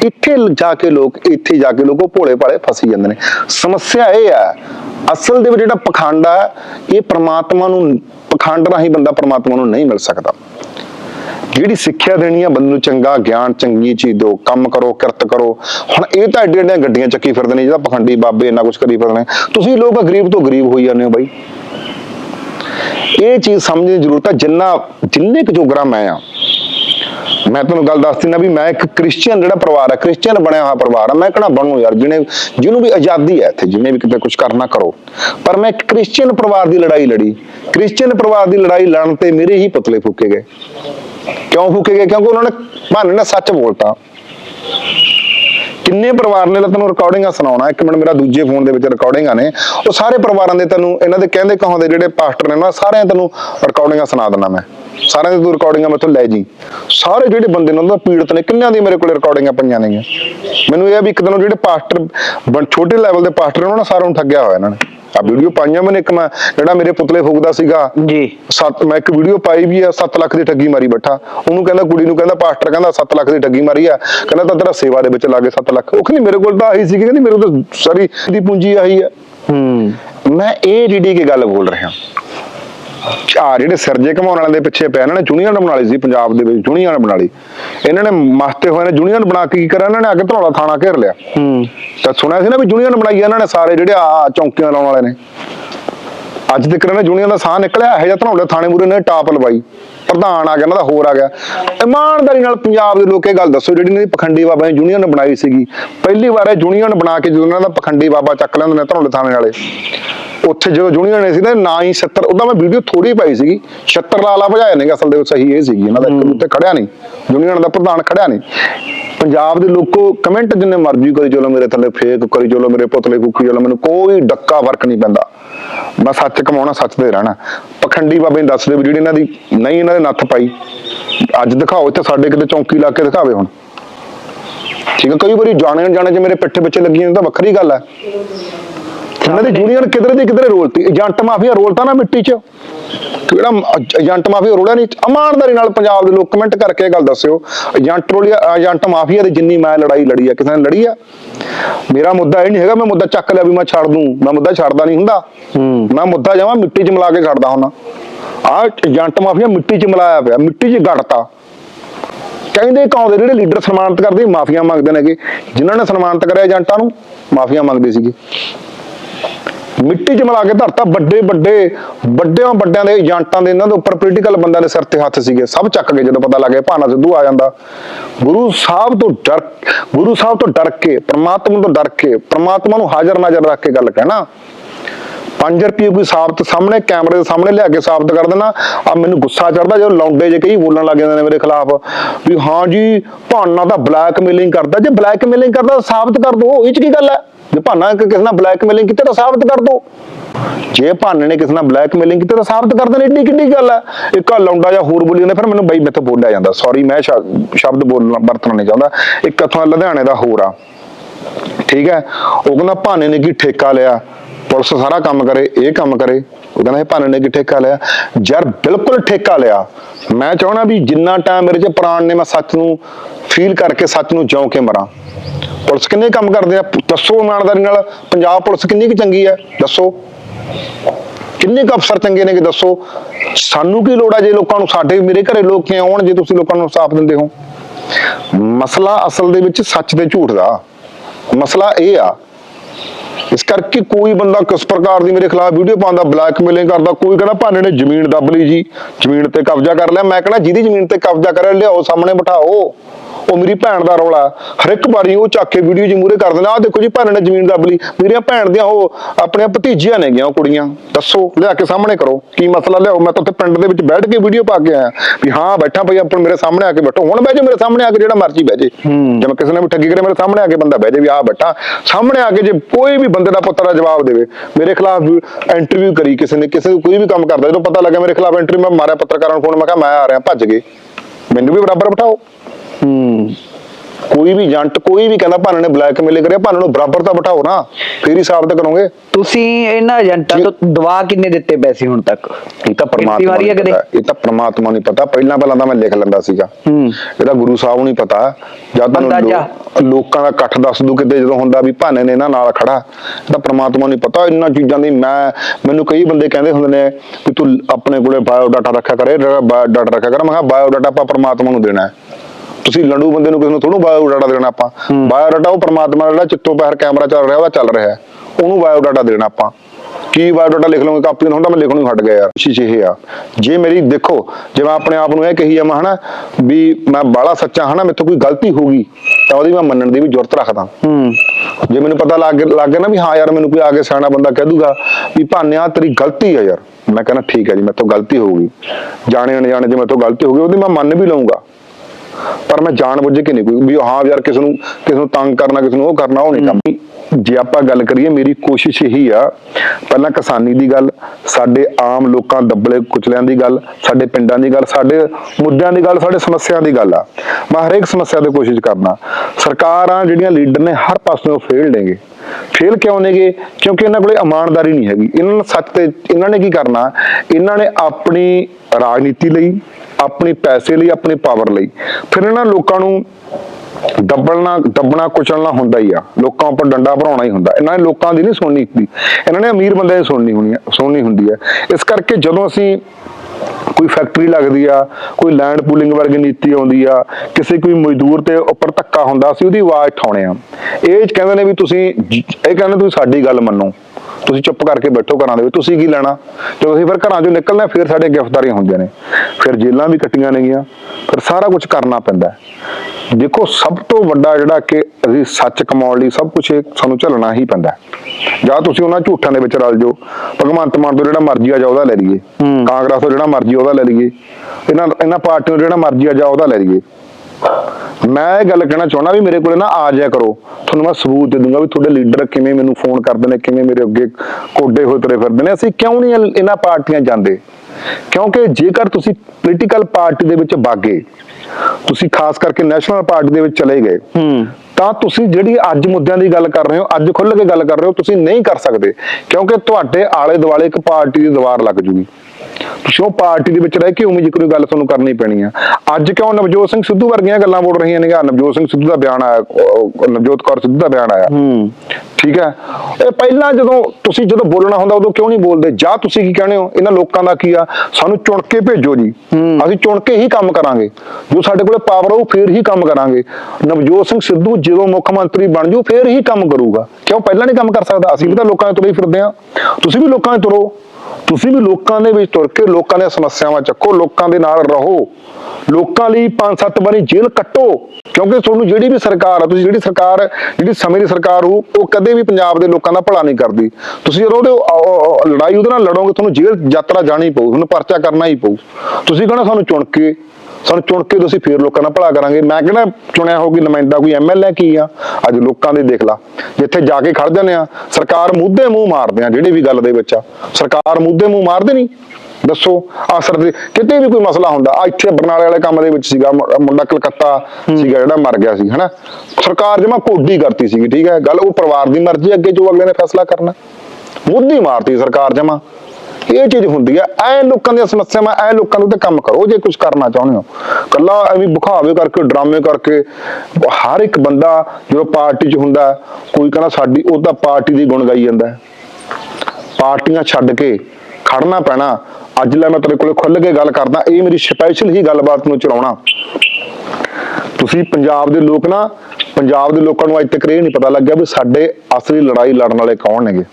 ਇੱਥੇ ਜਾ ਕੇ ਲੋਕ, ਇੱਥੇ ਜਾ ਕੇ ਲੋਕ ਉਹ ਭੋਲੇ ਭਾਲੇ ਫਸੀ ਜਾਂਦੇ ਨੇ। ਸਮੱਸਿਆ ਇਹ ਆ ਅਸਲ ਦੇ ਵਿੱਚ ਜਿਹੜਾ ਪਖੰਡ ਆ, ਇਹ ਪ੍ਰਮਾਤਮਾ ਨੂੰ, ਪਖੰਡ ਰਾਹੀਂ ਬੰਦਾ ਪ੍ਰਮਾਤਮਾ ਨੂੰ ਨਹੀਂ ਮਿਲ ਸਕਦਾ। ਜਿਹੜੀ ਸਿੱਖਿਆ ਦੇਣੀ ਆ, ਬੰਦੇ ਨੂੰ ਚੰਗਾ ਗਿਆਨ, ਚੰਗੀ ਚੀਜ਼ ਦਿਓ, ਕੰਮ ਕਰੋ, ਕਿਰਤ ਕਰੋ। ਹੁਣ ਇਹ ਤਾਂ ਐਡੇ ਐਡੇ ਗੱਡੀਆਂ ਚੱਕੀ ਫਿਰਦੇ ਨੇ, ਜਿਹੜਾ ਪਖੰਡੀ ਬਾਬੇ ਇੰਨਾ ਕੁਝ ਕਰੀ ਫਿਰਦੇ ਨੇ। ਤੁਸੀਂ ਲੋਕ ਗਰੀਬ ਤੋਂ ਗਰੀਬ ਹੋਈ ਜਾਂਦੇ ਹੋ ਬਾਈ। ਇਹ ਚੀਜ਼ ਸਮਝਣ ਦੀ ਜ਼ਰੂਰਤ ਹੈ ਜਿੰਨਾ, ਜਿੰਨੇ ਕੁ ਜੋਗਰਾ ਮੈਂ ਆ। ਮੈਂ ਤੁਹਾਨੂੰ ਗੱਲ ਦੱਸਦੀ ਨਾ ਵੀ ਮੈਂ ਇੱਕ ਕ੍ਰਿਸਚੀਅਨ ਜਿਹੜਾ ਪਰਿਵਾਰ ਆ, ਕ੍ਰਿਸਚੀਅਨ ਬਣਿਆ ਹੋਇਆ ਪਰਿਵਾਰ ਆ, ਮੈਂ ਕਿਹੜਾ ਬਣੂ ਯਾਰ, ਜਿਹਨੇ, ਜਿਹਨੂੰ ਵੀ ਆਜ਼ਾਦੀ ਹੈ ਇੱਥੇ, ਜਿਵੇਂ ਵੀ ਕਿਤੇ ਕੁਝ ਕਰਨਾ ਕਰੋ। ਪਰ ਮੈਂ ਇੱਕ ਕ੍ਰਿਸਚੀਅਨ ਪਰਿਵਾਰ ਦੀ ਲੜਾਈ ਲੜੀ। ਕ੍ਰਿਸਚੀਅਨ ਪਰਿਵਾਰ ਦੀ ਲੜਾਈ ਲੜਨ ਤੇ ਮੇਰੇ ਹੀ ਪੁਤਲੇ ਫੂਕੇ ਗਏ। ਕਿਉਂ ਫੂਕੇ ਗਏ? ਕਿਉਂਕਿ ਉਹਨਾਂ ਨੇ ਬਹਾਨੇ ਨਾਲ ਸੱਚ ਬੋਲਤਾ। ਕਿੰਨੇ ਪਰਿਵਾਰ ਨੇ ਤੈਨੂੰ ਰਿਕਾਰਡਿੰਗਾਂ ਸੁਣਾਉਣਾ? ਇੱਕ ਮਿੰਟ, ਮੇਰਾ ਦੂਜੇ ਫੋਨ ਦੇ ਵਿੱਚ ਰਿਕਾਰਡਿੰਗਾਂ ਨੇ। ਉਹ ਸਾਰੇ ਪਰਿਵਾਰਾਂ ਦੇ ਤੈਨੂੰ, ਇਹਨਾਂ ਦੇ ਕਹਿੰਦੇ ਕਹਾਉਂਦੇ ਜਿਹੜੇ ਪਾਸਟਰ ਨੇ ਨਾ, ਸਾਰਿਆਂ ਤੈਨੂੰ ਰਿਕਾਰਡਿੰਗਾਂ ਸੁਣਾ ਦਿੰਦਾ ਮੈਂ। ਸਾਰਿਆਂ ਦੀ ਤੂੰ ਰਿਕਾਰਡਿੰਗਾਂ ਮੈਥੋਂ ਲੈ ਜੀ। ਸਾਰੇ ਜਿਹੜੇ ਬੰਦੇ ਨੇ, ਉਹਨਾਂ ਦਾ ਪੀੜਤ ਨੇ, ਕਿੰਨਿਆਂ ਦੀ ਮੇਰੇ ਕੋਲ ਰਿਕਾਰਡਿੰਗਾਂ ਪਈਆਂ ਨੇਗੀਆਂ? ਮੈਨੂੰ ਇਹ ਆ ਵੀ ਇੱਕ ਦਿਨ ਉਹ ਜਿਹੜੇ ਪਾਸਟਰ ਛੋਟੇ ਲੈਵਲ ਦੇ ਪਾਸਟਰ ਨੇ, ਉਹਨਾਂ ਨੇ ਸਾਰਿਆਂ ਨੂੰ ਠੱਗਿਆ ਹੋਇਆ ਇਹਨਾਂ ਨੇ। ਆ ਵੀਡੀਓ ਪਾਈਆਂ ਮੈਨੇ ਇੱਕ ਮੈਂ ਜਿਹੜਾ ਮੇਰੇ ਪੁਤਲੇ ਫੂਕਦਾ ਸੀਗਾ। ਜੀ। ਸੱਤ ਮੈਂ ਇੱਕ ਵੀਡੀਓ ਪਾਈ ਵੀ ਆ 7 ਲੱਖ ਦੀ ਠੱਗੀ ਮਾਰੀ ਬੈਠਾ। ਉਹਨੂੰ ਕਹਿੰਦਾ ਕੁੜੀ ਨੂੰ ਕਹਿੰਦਾ ਪਾਸਟਰ ਕਹਿੰਦਾ 7 ਲੱਖ ਦੀ ਠੱਗੀ ਮਾਰੀ ਆ। ਕਹਿੰਦਾ ਤਾਂ ਤੇਰਾ ਸੇਵਾ ਦੇ ਵਿੱਚ ਲੱਗੇ 7 ਲੱਖ। ਉਹ ਕਹਿੰਦੀ ਮੇਰੇ ਕੋਲ ਤਾਂ ਆਹੀ ਸੀ ਕਹਿੰਦੀ ਮੇਰੇ ਕੋਲ ਤਾਂ ਸਾਰੀ ਦੀ ਪੂੰਜੀ ਆਹੀ ਆ। ਹੂੰ। ਮੈਂ ਇਹ ਡੀਡੀ ਕੀ ਗੱਲ ਬੋਲ ਰਿਹਾ। ਆ ਜਿਹੜੇ ਸਿਰਜੇ ਘਮਾਉਣ ਵਾਲਿਆਂ ਦੇ ਪਿੱਛੇ ਪਿਆ ਇਹਨਾਂ ਨੇ ਯੂਨੀਅਨ ਬਣਾ ਲਈ ਸੀ ਪੰਜਾਬ ਦੇ ਵਿੱਚ ਯੂਨੀਅਨ ਬਣਾ ਲਈ। ਇਹਨਾਂ ਨੇ ਮਸਤੇ ਹੋਏ ਨੇ ਯੂਨੀਅਨ ਬਣਾ ਕੇ ਕੀ ਕਰਿਆ ਇਹਨਾਂ ਨੇ ਅੱਗੇ ਧਨੌਲਾ ਥਾਣਾ ਘੇਰ ਲਿਆ। ਹੂੰ। ਤਾਂ ਸੁਣਿਆ ਸੀ ਨਾ ਵੀ ਯੂਨੀਅਨ ਬਣਾਈ ਇਹਨਾਂ ਨੇ ਸਾਰੇ ਜਿਹੜੇ ਆ ਚੌਂਕੀਆਂ ਲਾਉਣ ਵਾਲੇ ਨੇ। ਅੱਜ ਤੱਕ ਇਹਨਾਂ ਯੂਨੀਅਨ ਦਾ ਸਾਹ ਨਿਕਲਿਆ ਇਹੋ ਜਿਹਾ ਧਨੌਲੇ ਥਾਣੇ ਮੂਰੇ ਨੇ ਟਾਪ ਲਵਾਈ। ਪ੍ਰਧਾਨ ਆ ਗਿਆ ਇਹਨਾਂ ਦਾ ਹੋਰ ਆ ਗਿਆ। ਇਮਾਨਦਾਰੀ ਨਾਲ ਪੰਜਾਬ ਦੇ ਲੋਕ ਇਹ ਗੱਲ ਦੱਸੋ ਜਿਹੜੀ ਇਹਨਾਂ ਦੀ ਪਖੰਡੀ ਬਾਬਾ ਨੇ ਯੂਨੀਅਨ ਬਣਾਈ ਸੀਗੀ ਪਹਿਲੀ ਵਾਰ ਇਹ ਯੂਨੀਅਨ ਬਣਾ ਕੇ ਜਦੋਂ ਇਹਨਾਂ ਦਾ ਪਖੰਡੀ ਬਾਬਾ ਚੱਕ ਲੈਂਦੇ ਨੇ ਧਨੌਲੇ ਥਾਣੇ ਵਾਲੇ। ਉੱਥੇ ਜਦੋਂ ਯੂਨੀਅਨ ਨੇ ਸੀ ਨਾ ਨਾ ਹੀ 70 ਉਹਦਾ ਮੈਂ ਵੀਡੀਓ ਥੋੜੀ ਪਾਈ ਸੀਗੀ। 76 ਲਾਲਾ ਭਜਾਏ ਨੇ ਅਸਲ ਦੇ ਵਿੱਚ ਸਹੀ ਇਹ ਸੀਗੀ ਇਹਨਾਂ ਦਾ ਇੱਕ ਉੱਤੇ ਖੜਿਆ ਨਹੀਂ। ਯੂਨੀਅਨ ਦਾ ਪ੍ਰਧਾਨ ਖੜਿਆ ਨਹੀਂ। ਪੰਜਾਬ ਦੇ ਲੋਕੋ ਕਮੈਂਟ ਜਿੰਨੇ ਮਰਜ਼ੀ ਕਰੀ ਚਲੋ ਮੇਰੇ ਥੱਲੇ ਫੇਕ ਕਰੀ ਚਲੋ ਮੇਰੇ ਪੁਤਲੇ ਕੁੱਕੀ ਚਲੋ ਮੈਨੂੰ ਕੋਈ ਡੱਕਾ ਫ਼ਰਕ ਨਹੀਂ ਪੈਂਦਾ। ਮੈਂ ਸੱਚ ਕਮਾਉਣਾ ਸੱਚ ਤੇ ਰਹਿਣਾ। ਪਖੰਡੀ ਬਾਬੇ ਨੇ ਦੱਸ ਦੇ ਵੀ ਜਿਹੜੀ ਇਹਨਾਂ ਦੀ ਨਹੀਂ ਇਹਨਾਂ ਦੇ ਨੱਥ ਪਾਈ ਅੱਜ ਦਿਖਾਓ ਇੱਥੇ ਸਾਡੇ ਕਿਤੇ ਚੌਂਕੀ ਲਾ ਕੇ ਦਿਖਾਵੇ ਹੁਣ। ਠੀਕ ਹੈ ਕਈ ਵਾਰੀ ਜਾਣੇ ਜਾਣੇ ਚ ਮੇਰੇ ਪਿੱਠੇ ਪਿੱਛੇ ਲੱਗੀਆਂ ਤਾਂ ਵੱਖਰੀ ਗੱਲ ਹੈ। ਇਹਨਾਂ ਦੀ ਯੂਨੀਅਨ ਕਿਧਰੇ ਦੀ ਕਿਧਰੇ ਰੋਲਤੀ ਏਜੰਟ ਮਾਫੀਆ ਰੋਲਤਾ ਨਾ ਮਿੱਟੀ 'ਚ। ਕਿਹੜਾ ਏਜੰਟ ਮਾਫੀਆ ਰੋਲਿਆ ਨਹੀਂ। ਇਮਾਨਦਾਰੀ ਨਾਲ ਪੰਜਾਬ ਦੇ ਲੋਕ ਕਮੈਂਟ ਕਰਕੇ ਇਹ ਗੱਲ ਦੱਸਿਓ। ਏਜੰਟ ਰੋਲਿਆ ਏਜੰਟ ਮਾਫੀਆ ਦੀ ਜਿੰਨੀ ਮੈਂ ਲੜਾਈ ਲੜੀ ਆ ਕਿਸੇ ਨੇ ਲੜੀ ਆ? ਮੇਰਾ ਮੁੱਦਾ ਇਹ ਨਹੀਂ ਹੈਗਾ ਮੈਂ ਮੁੱਦਾ ਚੱਕ ਲਿਆ ਵੀ ਮੈਂ ਛੱਡ ਦੂੰ। ਮੈਂ ਮੁੱਦਾ ਛੱਡਦਾ ਨਹੀਂ ਹੁੰਦਾ। ਮੈਂ ਮੁੱਦਾ ਜਾਵਾਂ ਮਿੱਟੀ 'ਚ ਮਿਲਾ ਕੇ ਛੱਡਦਾ ਹੁੰਦਾ। ਆ ਏਜੰਟ ਮਾਫੀਆ ਮਿੱਟੀ 'ਚ ਮਿਲਾਇਆ ਪਿਆ ਮਿੱਟੀ 'ਚ ਗੜਤਾ। ਕਹਿੰਦੇ ਕੌਣ ਦੇ ਜਿਹੜੇ ਲੀਡਰ ਸਨਮਾਨਿਤ ਕਰਦੇ ਮਾਫੀਆ ਮੰਗਦੇ ਨੇਗੇ। ਜਿਨ੍ਹਾਂ ਨੇ ਸਨਮਾਨਿਤ ਕਰਿਆ ਏਜੰਟਾਂ ਨੂੰ ਮਾਫੀਆ ਮੰਗਦੇ ਸੀਗੇ। ਮਿੱਟੀ 'ਚ ਮਿਲਾ ਕੇ ਧਰਤਾ ਵੱਡੇ ਵੱਡੇ, ਵੱਡਿਆਂ ਵੱਡਿਆਂ ਦੇ ਏਜੰਟਾਂ ਦੇ, ਇਹਨਾਂ ਦੇ ਉੱਪਰ ਪੋਲੀਟੀਕਲ ਬੰਦਿਆਂ ਦੇ ਸਿਰ ਤੇ ਹੱਥ ਸੀਗੇ। ਸਭ ਚੱਕ ਕੇ ਜਦੋਂ ਪਤਾ ਲੱਗਿਆ ਭਾਨਾ ਸਿੱਧੂ ਆ ਜਾਂਦਾ। ਗੁਰੂ ਸਾਹਿਬ ਤੋਂ ਡਰ, ਗੁਰੂ ਸਾਹਿਬ ਤੋਂ ਡਰ ਕੇ, ਪ੍ਰਮਾਤਮਾ ਤੋਂ ਡਰ ਕੇ, ਪ੍ਰਮਾਤਮਾ ਨੂੰ ਹਾਜ਼ਰ ਨਾਜ਼ਰ ਰੱਖ ਕੇ ਗੱਲ ਕਹਿਣਾ। 5 ਰੁਪਏ ਕੋਈ ਸਾਬਤ ਸਾਹਮਣੇ, ਕੈਮਰੇ ਦੇ ਸਾਹਮਣੇ ਲਿਆ ਕੇ ਸਾਬਤ ਕਰ ਦੇਣਾ। ਆ ਮੈਨੂੰ ਗੁੱਸਾ ਚੜਦਾ ਜਦੋਂ ਲੌਂਡੇ ਜੇ ਕਈ ਬੋਲਣ ਲੱਗ ਜਾਂਦੇ ਨੇ ਮੇਰੇ ਖਿਲਾਫ। ਵੀ ਹਾਂ ਜੀ ਭਾਨਾ ਦਾ ਬਲੈਕਮੇਲਿੰਗ ਕਰਦਾ। ਜੇ ਬਲੈਕਮੇਲਿੰਗ ਕਰਦਾ ਸਾਬਤ ਕਰ ਦੋ ਇਹ ਚ ਕੀ ਗੱਲ ਹੈ? ਜੇ ਭਾਨਾ ਕਿਸੇ ਨਾਲ ਬਲੈਕਮੇਲਿੰਗ ਕੀਤੀ ਤਾਂ ਸਾਬਤ ਕਰ ਦੋ। ਜੇ ਭਾਨੇ ਨੇ ਕਿਸੇ ਨਾਲ ਬਲੈਕਮੇਲਿੰਗ ਕੀਤੀ ਤਾਂ ਸਾਬਤ ਕਰ ਦੇਣ, ਏਡੀ ਕਿੱਡੀ ਗੱਲ ਆ। ਇੱਕ ਆ ਲੌਂਡਾ ਜਾਂ ਹੋਰ ਬੋਲੀ ਜਾਂਦਾ, ਫਿਰ ਮੈਨੂੰ ਬਈ ਮੈਥੋਂ ਬੋਲਿਆ ਜਾਂਦਾ। ਸੌਰੀ ਮੈਂ ਸ਼ਬਦ ਬੋਲਣਾ, ਵਰਤਣਾ ਨਹੀਂ ਚਾਹੁੰਦਾ। ਇੱਕ ਇੱਥੋਂ ਲੁਧਿਆਣੇ ਦਾ ਹੋਰ ਆ। ਠੀਕ ਹੈ? ਉਹ ਕਹਿੰਦਾ ਭਾਨੇ ਨੇ ਕੀ ਠੇਕਾ ਲਿਆ? ਪੁਲਿਸ ਸਾਰਾ ਕੰਮ ਕਰੇ, ਇਹ ਕੰਮ ਕਰੇ। ਉਹ ਕਹਿੰਦਾ ਇਹ ਭਾਨੇ ਨੇ ਕੀ ਠੇਕਾ ਲਿਆ? ਯਾਰ, ਬਿਲਕੁਲ ਠੇਕਾ ਲਿਆ। ਮੈਂ ਚਾਹਣਾ ਵੀ ਜਿੰਨਾ ਟਾਈਮ ਮੇਰੇ 'ਚ ਪ੍ਰਾਣ ਨੇ, ਮੈਂ ਸੱਚ ਨੂੰ ਫੀਲ ਕਰਕੇ ਸੱਚ ਨੂੰ ਜਿਉਂ ਕੇ ਮਰਾਂ। ਪੁਲਿਸ ਕਿੰਨੇ ਕੰਮ ਕਰਦੇ ਆ? ਦੱਸੋ ਇਮਾਨਦਾਰੀ ਨਾਲ, ਪੰਜਾਬ ਪੁਲਿਸ ਕਿੰਨੀ ਕੁ ਚੰਗੀ ਹੈ? ਦੱਸੋ। ਕਿੰਨੇ ਕੁ ਅਫਸਰ ਚੰਗੇ ਨੇ ਕਿ ਦੱਸੋ? ਸਾਨੂੰ ਕੀ ਲੋੜ ਆ ਜੇ ਲੋਕਾਂ ਨੂੰ ਸਾਡੇ, ਮੇਰੇ ਘਰੇ ਲੋਕ ਕਿਉਂ ਆਉਣ, ਜੇ ਤੁਸੀਂ ਲੋਕਾਂ ਨੂੰ ਇਨਸਾਫ ਦਿੰਦੇ ਹੋ? ਮਸਲਾ ਅਸਲ ਦੇ ਵਿੱਚ ਸੱਚ ਤੇ ਝੂਠ ਦਾ। ਮਸਲਾ ਇਹ ਆ ਇਸ ਕਰਕੇ ਕੋਈ ਬੰਦਾ ਕਿਸ ਪ੍ਰਕਾਰ ਦੀ ਮੇਰੇ ਖਿਲਾਫ ਵੀਡੀਓ ਪਾਉਂਦਾ ਬਲੈਕਮੇਲਿੰਗ ਕਰਦਾ, ਕੋਈ ਕਹਿੰਦਾ ਭਾਨੇ ਨੇ ਜ਼ਮੀਨ ਦੱਬ ਲਈ ਜੀ, ਜ਼ਮੀਨ ਤੇ ਕਬਜ਼ਾ ਕਰ ਲਿਆ, ਮੈਂ ਕਹਿੰਦਾ ਜਿਹਦੀ ਜ਼ਮੀਨ ਤੇ ਕਬਜ਼ਾ ਕਰਿਆ, ਲਿਆਓ, ਸਾਹਮਣੇ ਬਿਠਾਓ। ਉਹ ਮੇਰੀ ਭੈਣ ਦਾ ਰੌਲਾ। ਹਰ ਇੱਕ ਵਾਰੀ ਉਹ ਚੱਕ ਕੇ ਵੀਡੀਓ ਜੀ ਮੂਰੇ ਕਰ ਦਿੰਦਾ ਆਹ ਦੇਖੋ ਜੀ ਭਾਨੇ ਨੇ ਜ਼ਮੀਨ ਦੱਬ ਲਈ। ਮੇਰੀਆਂ ਭੈਣ ਦੀਆਂ ਉਹ ਆਪਣੀਆਂ ਭਤੀਜੀਆਂ ਨੇਗੀਆਂ ਉਹ ਕੁੜੀਆਂ। ਦੱਸੋ ਲਿਆ ਕੇ ਸਾਹਮਣੇ ਕਰੋ। ਕੀ ਮਸਲਾ ਲਿਆਓ? ਮੈਂ ਤਾਂ ਉੱਥੇ ਪਿੰਡ ਦੇ ਵਿੱਚ ਬੈਠ ਕੇ ਵੀਡੀਓ ਪਾ ਕੇ ਆਇਆ। ਵੀ ਹਾਂ ਬੈਠਾ ਭਈ ਆਪਣ ਮੇਰੇ ਸਾਹਮਣੇ ਆ ਕੇ ਬੈਠੋ। ਹੁਣ ਬਹਿ ਜਾਓ ਮੇਰੇ ਸਾਹਮਣੇ ਆ ਕੇ ਜਿਹੜਾ ਮਰਜ਼ੀ ਬਹਿ ਜੇ। ਜੇ ਮੈਂ ਕਿਸੇ ਨੇ ਵੀ ਠੱਗੀ ਕਰੇ ਮੇਰੇ ਸਾਹਮਣੇ ਆ ਕੇ ਬੰਦਾ ਬਹਿ ਜੇ ਵੀ ਆ ਬੈਠਾ। ਸਾਹਮਣੇ ਆ ਕੇ ਜੇ ਕੋਈ ਵੀ ਬੰਦੇ ਦਾ ਪੁੱਤਰ ਦਾ ਜਵਾਬ ਦੇਵੇ ਮੇਰੇ ਖਿਲਾਫ ਇੰਟਰਵਿਊ ਕਰੀ ਕਿਸੇ ਨੇ ਕਿਸੇ ਨੂੰ ਕੋਈ ਵੀ ਕੰਮ ਕਰਦਾ। ਜਦੋਂ ਪਤਾ ਲੱਗਾ ਮੇਰੇ ਖਿਲਾਫ ਇੰਟਰਵਿਊ ਮੈਂ ਮਾਰਿਆ ਪੱਤਰਕਾਰਾਂ ਨੂੰ ਫੋਨ ਮੈਂ ਕਿਹਾ ਮੈਂ ਆ ਰਿਹਾ ਭੱਜ ਗਏ। ਮੈਨੂੰ ਵੀ ਬਰਾਬਰ ਬਿਠਾਓ। ਹੂੰ। ਕੋਈ ਵੀ ਏਜੰਟ ਕੋਈ ਵੀ ਕਹਿੰਦਾ ਭਾਨਾਂ ਨੇ ਬਲੈਕਮੇਲ ਕਰਿਆ ਭਾਨਾਂ ਨੂੰ ਬਰਾਬਰ ਤਾਂ ਬਿਠਾਓ ਨਾ ਫੇਰ ਹੀ ਸਾਬਤ ਕਰੋਗੇ। ਤੁਸੀਂ ਇਹਨਾਂ ਏਜੰਟਾਂ ਤੋਂ ਦਵਾ ਕਿੰਨੇ ਦਿੱਤੇ ਪੈਸੇ ਹੁਣ ਤੱਕ? ਇਹ ਤਾਂ ਪਰਮਾਤਮਾ ਇਹ ਤਾਂ ਪਰਮਾਤਮਾ ਨੂੰ ਪਤਾ ਪਹਿਲਾਂ ਪਹਿਲਾਂ ਤਾਂ ਮੈਂ ਲਿਖ ਲੈਂਦਾ ਸੀਗਾ। ਹੂੰ। ਇਹਦਾ ਗੁਰੂ ਸਾਹਿਬ ਨੂੰ ਹੀ ਪਤਾ ਜਦ ਤੁਹਾਨੂੰ ਲੋਕਾਂ ਦਾ ਇਕੱਠ ਦੱਸ ਦੂ ਕਿਤੇ ਜਦੋਂ ਹੁੰਦਾ ਵੀ ਭਾਨੇ ਨੇ ਇਹਨਾਂ ਨਾਲ ਖੜਾ। ਇਹ ਤਾਂ ਪ੍ਰਮਾਤਮਾ ਨੂੰ ਪਤਾ ਇੰਨਾ ਚੀਜ਼ਾਂ ਦੀ ਮੈਂ ਮੈਨੂੰ ਕਈ ਬੰਦੇ ਕਹਿੰਦੇ ਹੁੰਦੇ ਨੇ ਵੀ ਤੂੰ ਆਪਣੇ ਕੋਲੇ ਬਾਇਓ ਡਾਟਾ ਰੱਖਿਆ ਕਰੇ ਬਾਇਓ ਡਾਟਾ ਰੱਖਿਆ ਕਰ ਮੈਂ ਕਿਹਾ ਬਾਇਓ ਡਾਟਾ ਆਪਾਂ ਪ੍ਰਮਾਤਮਾ ਨੂੰ ਦੇਣਾ ਹੈ। ਤੁਸੀਂ ਲੰਡੂ ਬੰਦੇ ਨੂੰ ਕਿਸੇ ਨੂੰ ਥੋੜੂ ਬਾਇਓ ਡਾਟਾ ਦੇਣਾ ਆਪਾਂ। ਬਾਇਓ ਡਾਟਾ ਉਹ ਪ੍ਰਮਾਤਮਾ ਦਾ ਜਿਹੜਾ ਚਿੱਤੋਂ ਪਹਿਰ ਕੈਮਰਾ ਚੱਲ ਰਿਹਾ ਉਹਦਾ ਚੱਲ ਰਿਹਾ ਉਹਨੂੰ ਬਾਇਓਡਾਟਾ ਦੇਣਾ ਆਪਾਂ। ਕੀ ਬਾਇਓਡਾਟਾ ਲਿਖ ਲਵਾਂਗੇ? ਕਾਪੀ ਹੁੰਦਾ ਮੈਂ ਲਿਖਣੋਂ ਹੀ ਹਟ ਗਿਆ ਯਾਰ। ਕੋਸ਼ਿਸ਼ ਇਹ ਆ। ਜੇ ਮੇਰੀ ਦੇਖੋ ਜੇ ਮੈਂ ਆਪਣੇ ਆਪ ਨੂੰ ਇਹ ਕਹੀ ਜਾਵਾਂ ਹਨਾ ਵੀ ਮੈਂ ਬਾਹਲਾ ਸੱਚਾ ਹਨਾ ਮੇਥੋਂ ਕੋਈ ਗਲਤੀ ਹੋ ਗਈ ਤਾਂ ਉਹਦੀ ਮੈਂ ਮੰਨਣ ਦੀ ਵੀ ਜ਼ਰੂਰਤ ਰੱਖਦਾ। ਹੂੰ। ਜੇ ਮੈਨੂੰ ਪਤਾ ਲੱਗ ਲੱਗ ਗਿਆ ਨਾ ਵੀ ਹਾਂ ਯਾਰ ਮੈਨੂੰ ਕੋਈ ਆ ਕੇ ਸਿਆਣਾ ਬੰਦਾ ਕਹਿ ਦੂਗਾ ਵੀ ਭਾਨਿਆ ਤੇਰੀ ਗਲਤੀ ਆ ਯਾਰ। ਮੈਂ ਕਹਿੰਦਾ ਠੀਕ ਹੈ ਜੀ ਮੇਥੋਂ ਗਲਤੀ ਹੋ ਗਈ। ਜਾਣੇ ਅਣਜਾਣੇ ਜੇ ਮੇਥੋਂ ਗਲਤੀ ਹੋ ਗਈ ਉਹਦੀ ਮੈਂ ਮੰਨ ਵੀ ਲਵਾਂਗਾ ਪਰ ਮੈਂ ਜਾਣ ਬੁੱਝ ਕੇ ਨਹੀਂ ਕੋਈ ਵੀ ਹਾਂ ਯਾਰ ਕਿਸ ਨੂੰ ਕਿਸ ਨੂੰ ਤੰਗ ਕਰਨਾ ਕਿਸ ਨੂੰ ਉਹ ਕਰਨਾ ਉਹ ਨਹੀਂ ਕੰਮ ਜੇ ਆਪਾਂ ਗੱਲ ਕਰੀਏ ਮੇਰੀ ਕੋਸ਼ਿਸ਼ ਇਹੀ ਆ ਪਹਿਲਾਂ ਕਿਸਾਨੀ ਦੀ ਗੱਲ ਸਾਡੇ ਆਮ ਲੋਕਾਂ ਦੱਬਲੇ ਕੁਚਲਿਆਂ ਦੀ ਗੱਲ ਸਾਡੇ ਪਿੰਡਾਂ ਦੀ ਗੱਲ ਸਾਡੇ ਮੁੱਦਿਆਂ ਦੀ ਗੱਲ ਸਾਡੇ ਸਮੱਸਿਆ ਦੀ ਗੱਲ ਆ। ਮੈਂ ਹਰੇਕ ਸਮੱਸਿਆ ਤੇ ਕੋਸ਼ਿਸ਼ ਕਰਨਾ ਸਰਕਾਰਾਂ ਜਿਹੜੀਆਂ ਲੀਡਰ ਨੇ ਹਰ ਪਾਸੋਂ ਫੇਲ ਨੇਗੇ ਫੇਲ ਕਿਉਂ ਨੇਗੇ? ਕਿਉਂਕਿ ਇਹਨਾਂ ਕੋਲੇ ਇਮਾਨਦਾਰੀ ਨਹੀਂ ਹੈਗੀ। ਇਹਨਾਂ ਨੂੰ ਸੱਚ ਤੇ ਇਹਨਾਂ ਨੇ ਕੀ ਕਰਨਾ? ਇਹਨਾਂ ਨੇ ਆਪਣੀ ਰਾਜਨੀਤੀ ਲਈ, ਆਪਣੀ ਪੈਸੇ ਲਈ, ਆਪਣੀ ਪਾਵਰ ਲਈ। ਫਿਰ ਇਹਨਾਂ ਲੋਕਾਂ ਨੂੰ ਦੱਬਣਾ ਦੱਬਣਾ, ਕੁਚਲਣਾ ਹੁੰਦਾ ਹੀ ਆ। ਲੋਕਾਂ ਉੱਪਰ ਡੰਡਾ ਭਰਾਉਣਾ ਹੀ ਹੁੰਦਾ। ਇਹਨਾਂ ਨੇ ਲੋਕਾਂ ਦੀ ਨਹੀਂ ਸੁਣਨੀ ਹੁੰਦੀ। ਇਹਨਾਂ ਨੇ ਅਮੀਰ ਬੰਦਿਆਂ ਦੀ ਸੁਣਨੀ ਹੋਣੀ ਆ, ਸੁਣਨੀ ਹੁੰਦੀ ਹੈ ਇਸ ਕਰਕੇ ਜਦੋਂ ਅਸੀਂ ਕੋਈ ਫੈਕਟਰੀ ਲੱਗਦੀ ਆ, ਕੋਈ ਲੈਂਡ ਪੂਲਿੰਗ ਵਰਗੀ ਨੀਤੀ ਆਉਂਦੀ ਆ, ਕਿਸੇ ਕੋਈ ਮਜ਼ਦੂਰ ਤੇ ਉੱਪਰ ਧੱਕਾ ਹੁੰਦਾ, ਅਸੀਂ ਉਹਦੀ ਆਵਾਜ਼ ਉਠਾਉਣੇ ਆ। ਇਹ ਕਹਿੰਦੇ ਨੇ ਵੀ ਤੁਸੀਂ, ਇਹ ਕਹਿੰਦੇ ਤੁਸੀਂ ਸਾਡੀ ਗੱਲ ਮੰਨੋ। ਤੁਸੀਂ ਚੁੱਪ ਕਰਕੇ ਬੈਠੋ ਘਰਾਂ ਦੇ ਵਿੱਚ ਤੁਸੀਂ ਕੀ ਲੈਣਾ? ਜਦੋਂ ਅਸੀਂ ਫਿਰ ਘਰਾਂ ਚੋਂ ਨਿਕਲਦੇ ਹਾਂ, ਫਿਰ ਸਾਡੇ ਗ੍ਰਿਫਤਾਰੀਆਂ ਹੁੰਦੀਆਂ ਨੇ। ਫਿਰ ਜੇਲ੍ਹਾਂ ਵੀ ਕੱਟੀਆਂ ਨੇਗੀਆਂ। ਫਿਰ ਸਾਰਾ ਕੁਝ ਕਰਨਾ ਪੈਂਦਾ। ਦੇਖੋ ਸਭ ਤੋਂ ਵੱਡਾ ਜਿਹੜਾ ਕਿ ਅਸੀਂ ਸੱਚ ਕਮਾਉਣ ਲਈ ਸਭ ਕੁਝ ਸਾਨੂੰ ਝੱਲਣਾ ਹੀ ਪੈਂਦਾ। ਜਾਂ ਤੁਸੀਂ ਉਹਨਾਂ ਝੂਠਾਂ ਦੇ ਵਿੱਚ ਰਲ ਜਾਓ। ਭਗਵੰਤ ਮਾਨ ਤੋਂ ਜਿਹੜਾ ਮਰਜ਼ੀ ਆ ਜਾ ਉਹਦਾ ਲੈ ਲਈਏ। ਕਾਂਗਰਸ ਤੋਂ ਜਿਹੜਾ ਮਰਜ਼ੀ ਉਹਦਾ ਲੈ ਲਈਏ। ਇਹਨਾਂ ਇਹਨਾਂ ਪਾਰਟੀਆਂ ਤੋਂ ਜਿਹੜਾ ਮਰਜ਼ੀ ਆ ਜਾ ਉਹਦਾ ਲੈ ਲਈਏ। ਮੈਂ ਇਹ ਗੱਲ ਕਹਿਣਾ ਚਾਹੁੰਦਾ ਵੀ ਮੇਰੇ ਕੋਲੇ ਨਾ ਆ ਜਾਇਆ ਕਰੋ। ਤੁਹਾਨੂੰ ਮੈਂ ਸਬੂਤ ਦੇ ਦੂੰਗਾ ਵੀ ਤੁਹਾਡੇ ਲੀਡਰ ਕਿਵੇਂ ਮੈਨੂੰ ਫੋਨ ਕਰਦੇ ਨੇ ਕਿਵੇਂ ਮੇਰੇ ਅੱਗੇ ਕੋਡੇ ਹੋਏ ਤੁਰੇ ਫਿਰਦੇ ਨੇ। ਅਸੀਂ ਕਿਉਂ ਨਹੀਂ ਇਹ- ਇਹਨਾਂ ਪਾਰਟੀਆਂ ਜਾਂਦੇ? ਕਿਉਂਕਿ ਜੇਕਰ ਤੁਸੀਂ ਪੋਲੀਟੀਕਲ ਪਾਰਟੀ ਦੇ ਵਿੱਚ ਬਾਗੇ ਤੁਸੀਂ ਖਾਸ ਕਰਕੇ ਨੈਸ਼ਨਲ ਪਾਰਟੀ ਦੇ ਵਿੱਚ ਚਲੇ ਗਏ ਤਾਂ ਤੁਸੀਂ ਜਿਹੜੀ ਅੱਜ ਮੁੱਦਿਆਂ ਦੀ ਗੱਲ ਕਰ ਰਹੇ ਹੋ ਅੱਜ ਖੁੱਲ੍ਹ ਕੇ ਗੱਲ ਕਰ ਰਹੇ ਹੋ ਤੁਸੀਂ ਨਹੀਂ ਕਰ ਸਕਦੇ। ਕਿਉਂਕਿ ਤੁਹਾਡੇ ਆਲੇ ਦੁਆਲੇ ਇੱਕ ਪਾਰਟੀ ਦੀ ਦੀਵਾਰ ਲੱਗ ਜੂਗੀ। ਤੁਸੀਂ ਉਹ ਪਾਰਟੀ ਦੇ ਵਿੱਚ ਰਹਿ ਕੇ ਉਵੇਂ ਜਿਕਰ ਗੱਲ ਤੁਹਾਨੂੰ ਕਰਨੀ ਪੈਣੀ ਆ। ਅੱਜ ਕਿਉਂ ਨਵਜੋਤ ਸਿੰਘ ਸਿੱਧੂ ਵਰਗੀਆਂ ਗੱਲਾਂ ਬੋਲ ਰਹੀਆਂ ਨੇ ਨਵਜੋਤ ਸਿੰਘ ਸਿੱਧੂ ਦਾ ਬਿਆਨ ਆਇਆ ਨਵਜੋਤ ਕੌਰ ਸਿੱਧੂ ਦਾ ਬਿਆਨ ਆਇਆ। ਹੂੰ। ਠੀਕ ਹੈ? ਇਹ ਪਹਿਲਾਂ ਜਦੋਂ ਤੁਸੀਂ ਜਦੋਂ ਬੋਲਣਾ ਹੁੰਦਾ ਉਦੋਂ ਕਿਉਂ ਨਹੀਂ ਬੋਲਦੇ? ਜਾਂ ਤੁਸੀਂ ਕੀ ਕਹਿੰਦੇ ਹੋ? ਇਹਨਾਂ ਲੋਕਾਂ ਦਾ ਕੀ ਆ? ਸਾਨੂੰ ਚੁਣ ਕੇ ਭੇਜੋ ਜੀ। ਅਸੀਂ ਚੁਣ ਕੇ ਹੀ ਕੰਮ ਕਰਾਂਗੇ। ਜੋ ਸਾਡੇ ਕੋਲੇ ਪਾਵਰ ਹੋਊ ਫੇਰ ਹੀ ਕੰਮ ਕਰਾਂਗੇ। ਨਵਜੋਤ ਸਿੰਘ ਸਿੱਧੂ ਜਦੋਂ ਮੁੱਖ ਮੰਤਰੀ ਬਣ ਜੂ ਫੇਰ ਹੀ ਕੰਮ ਕਰੂਗਾ। ਕਿਉਂ? ਪਹਿਲਾਂ ਨਹੀਂ ਕੰਮ ਕਰ ਸਕਦਾ। ਅਸੀਂ ਵੀ ਤਾਂ ਲੋਕਾਂ ਦੇ ਤੁਰੇ ਫਿਰਦੇ ਆ ਤੁਸੀਂ ਵੀ ਲੋਕਾਂ ਦੇ ਤੁਰੋ। ਤੁਸੀਂ ਵੀ ਲੋਕਾਂ ਦੇ ਵਿੱਚ ਤੁਰ ਕੇ ਲੋਕਾਂ ਦੀਆਂ ਸਮੱਸਿਆਵਾਂ ਚੱਕੋ, ਲੋਕਾਂ ਦੇ ਨਾਲ ਰਹੋ। ਲੋਕਾਂ ਲਈ ਪੰਜ ਸੱਤ ਵਾਰੀ ਜੇਲ੍ਹ ਕੱਟੋ, ਕਿਉਂਕਿ ਤੁਹਾਨੂੰ ਜਿਹੜੀ ਵੀ ਸਰਕਾਰ ਆ, ਤੁਸੀਂ ਜਿਹੜੀ ਸਰਕਾਰ, ਜਿਹੜੀ ਸਮੇਂ ਦੀ ਸਰਕਾਰ ਹੋ, ਉਹ ਕਦੇ ਵੀ ਪੰਜਾਬ ਦੇ ਲੋਕਾਂ ਦਾ ਭਲਾ ਨਹੀਂ ਕਰਦੀ। ਤੁਸੀਂ ਜਦੋਂ ਉਹਦੇ ਲੜਾਈ ਉਹਦੇ ਨਾਲ ਲੜੋਗੇ, ਤੁਹਾਨੂੰ ਜੇਲ੍ਹ ਯਾਤਰਾ ਜਾਣੀ ਪਊ, ਤੁਹਾਨੂੰ ਪਰਚਾ ਕਰਨਾ ਹੀ ਪਊ। ਤੁਸੀਂ ਕਹਣਾ ਸਾਨੂੰ ਚੁਣ ਕੇ ਸਾਨੂੰ ਚੁਣ ਕੇ ਤੁਸੀਂ ਫੇਰ ਲੋਕਾਂ ਦਾ ਭਲਾ ਕਰਾਂਗੇ। ਮੈਂ ਕਿਹੜਾ ਚੁਣਿਆ ਹੋਊਗੀ ਨੁਮਾਇੰਦਾ ਕੋਈ ਐਮਐਲਏ ਕੀ ਆ? ਅੱਜ ਲੋਕਾਂ ਦੇ ਦੇਖ ਲਾ। ਜਿੱਥੇ ਜਾ ਕੇ ਖੜ ਜਾਂਦੇ ਆ ਸਰਕਾਰ ਮੁੱਦੇ ਮੂੰਹ ਮਾਰਦੇ ਆ ਜਿਹੜੀ ਵੀ ਗੱਲ ਦੇ ਵਿੱਚ ਆ। ਸਰਕਾਰ ਮੁੱਦੇ ਮੂੰਹ ਮਾਰਦੇ ਨਹੀਂ ਦੱਸੋ ਅਸਰ ਦੇ ਕਿਤੇ ਵੀ ਕੋਈ ਮਸਲਾ ਹੁੰਦਾ। ਆ ਇੱਥੇ ਬਰਨਾਲੇ ਵਾਲੇ ਕੰਮ ਦੇ ਵਿੱਚ ਸੀਗਾ ਮੁੰਡਾ ਕਲਕੱਤਾ ਸੀਗਾ ਜਿਹੜਾ ਮਰ ਗਿਆ ਸੀ ਹਨਾ? ਸਰਕਾਰ ਜਮਾ ਕੋਡੀ ਕਰਤੀ ਸੀਗੀ ਠੀਕ ਹੈ? ਗੱਲ ਉਹ ਪਰਿਵਾਰ ਦੀ ਮਰਜ਼ੀ ਅੱਗੇ ਜੋ ਅਗਲੇ ਨੇ ਫੈਸਲਾ ਕਰਨਾ। ਮੁੱਦੀ ਮਾਰਤੀ ਸਰਕਾਰ ਜਮਾ। ਇਹ ਚੀਜ਼ ਹੁੰਦੀ ਹੈ ਐ ਲੋਕਾਂ ਦੀਆਂ ਸਮੱਸਿਆਵਾਂ, ਐ ਲੋਕਾਂ ਦੇ ਉੱਤੇ ਕੰਮ ਕਰੋ, ਜੇ ਕੁਝ ਕਰਨਾ ਚਾਹੁੰਦੇ ਹੋ। ਕੱਲਾ ਐਵੇਂ ਬੁਖਾਵੇ ਕਰਕੇ, ਡਰਾਮੇ ਕਰਕੇ, ਹਰ ਇੱਕ ਬੰਦਾ ਜਦੋਂ ਪਾਰਟੀ 'ਚ ਹੁੰਦਾ, ਕੋਈ ਕਹਿੰਦਾ ਸਾਡੀ, ਉਹ ਤਾਂ ਪਾਰਟੀ ਦੀ ਗੁਣ ਗਾਈ ਜਾਂਦਾ। ਪਾਰਟੀਆਂ ਛੱਡ ਕੇ ਖੜਨਾ ਪੈਣਾ। ਅੱਜ ਲੈ ਮੈਂ ਤੇਰੇ ਕੋਲੇ ਖੁੱਲ ਕੇ ਗੱਲ ਕਰਦਾ, ਇਹ ਮੇਰੀ ਸਪੈਸ਼ਲ ਹੀ ਗੱਲਬਾਤ ਨੂੰ ਚਲਾਉਣਾ। ਤੁਸੀਂ ਪੰਜਾਬ ਦੇ ਲੋਕ ਨਾ, ਪੰਜਾਬ ਦੇ ਲੋਕਾਂ ਨੂੰ ਅੱਜ ਤੱਕ ਇਹ ਨਹੀਂ ਪਤਾ ਲੱਗਿਆ ਵੀ ਸਾਡੇ ਅਸਲੀ ਲੜਾਈ ਲੜਨ ਵਾਲੇ ਕੌਣ ਨੇਗੇ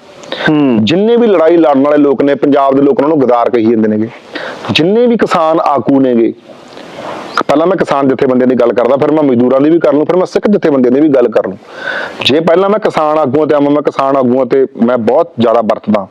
ਜਿੰਨੇ ਵੀ ਲੜਾਈ ਲੜਨ ਵਾਲੇ ਲੋਕ ਨੇ, ਪੰਜਾਬ ਦੇ ਲੋਕ ਉਹਨਾਂ ਨੂੰ ਗਦਾਰ ਕਹੀ ਜਾਂਦੇ ਨੇਗੇ। ਜਿੰਨੇ ਵੀ ਕਿਸਾਨ ਆਗੂ ਨੇਗੇ ਪਹਿਲਾਂ ਮੈਂ ਕਿਸਾਨ ਜਥੇਬੰਦੀਆਂ ਦੀ ਗੱਲ ਕਰਦਾ, ਫਿਰ ਮੈਂ ਮਜ਼ਦੂਰਾਂ ਦੀ ਵੀ ਕਰ ਲੂੰ, ਫਿਰ ਮੈਂ ਸਿੱਖ ਜਥੇਬੰਦੀਆਂ ਦੀ ਵੀ ਗੱਲ ਕਰ ਲੂੰ। ਜੇ ਪਹਿਲਾਂ ਮੈਂ ਕਿਸਾਨ ਆਗੂਆਂ ਤੇ ਆਵਾਂ, ਮੈਂ ਕਿਸਾਨ ਆਗੂਆਂ ਤੇ ਮੈਂ ਬਹੁਤ ਜ਼ਿਆਦਾ ਵਰਤਦਾ।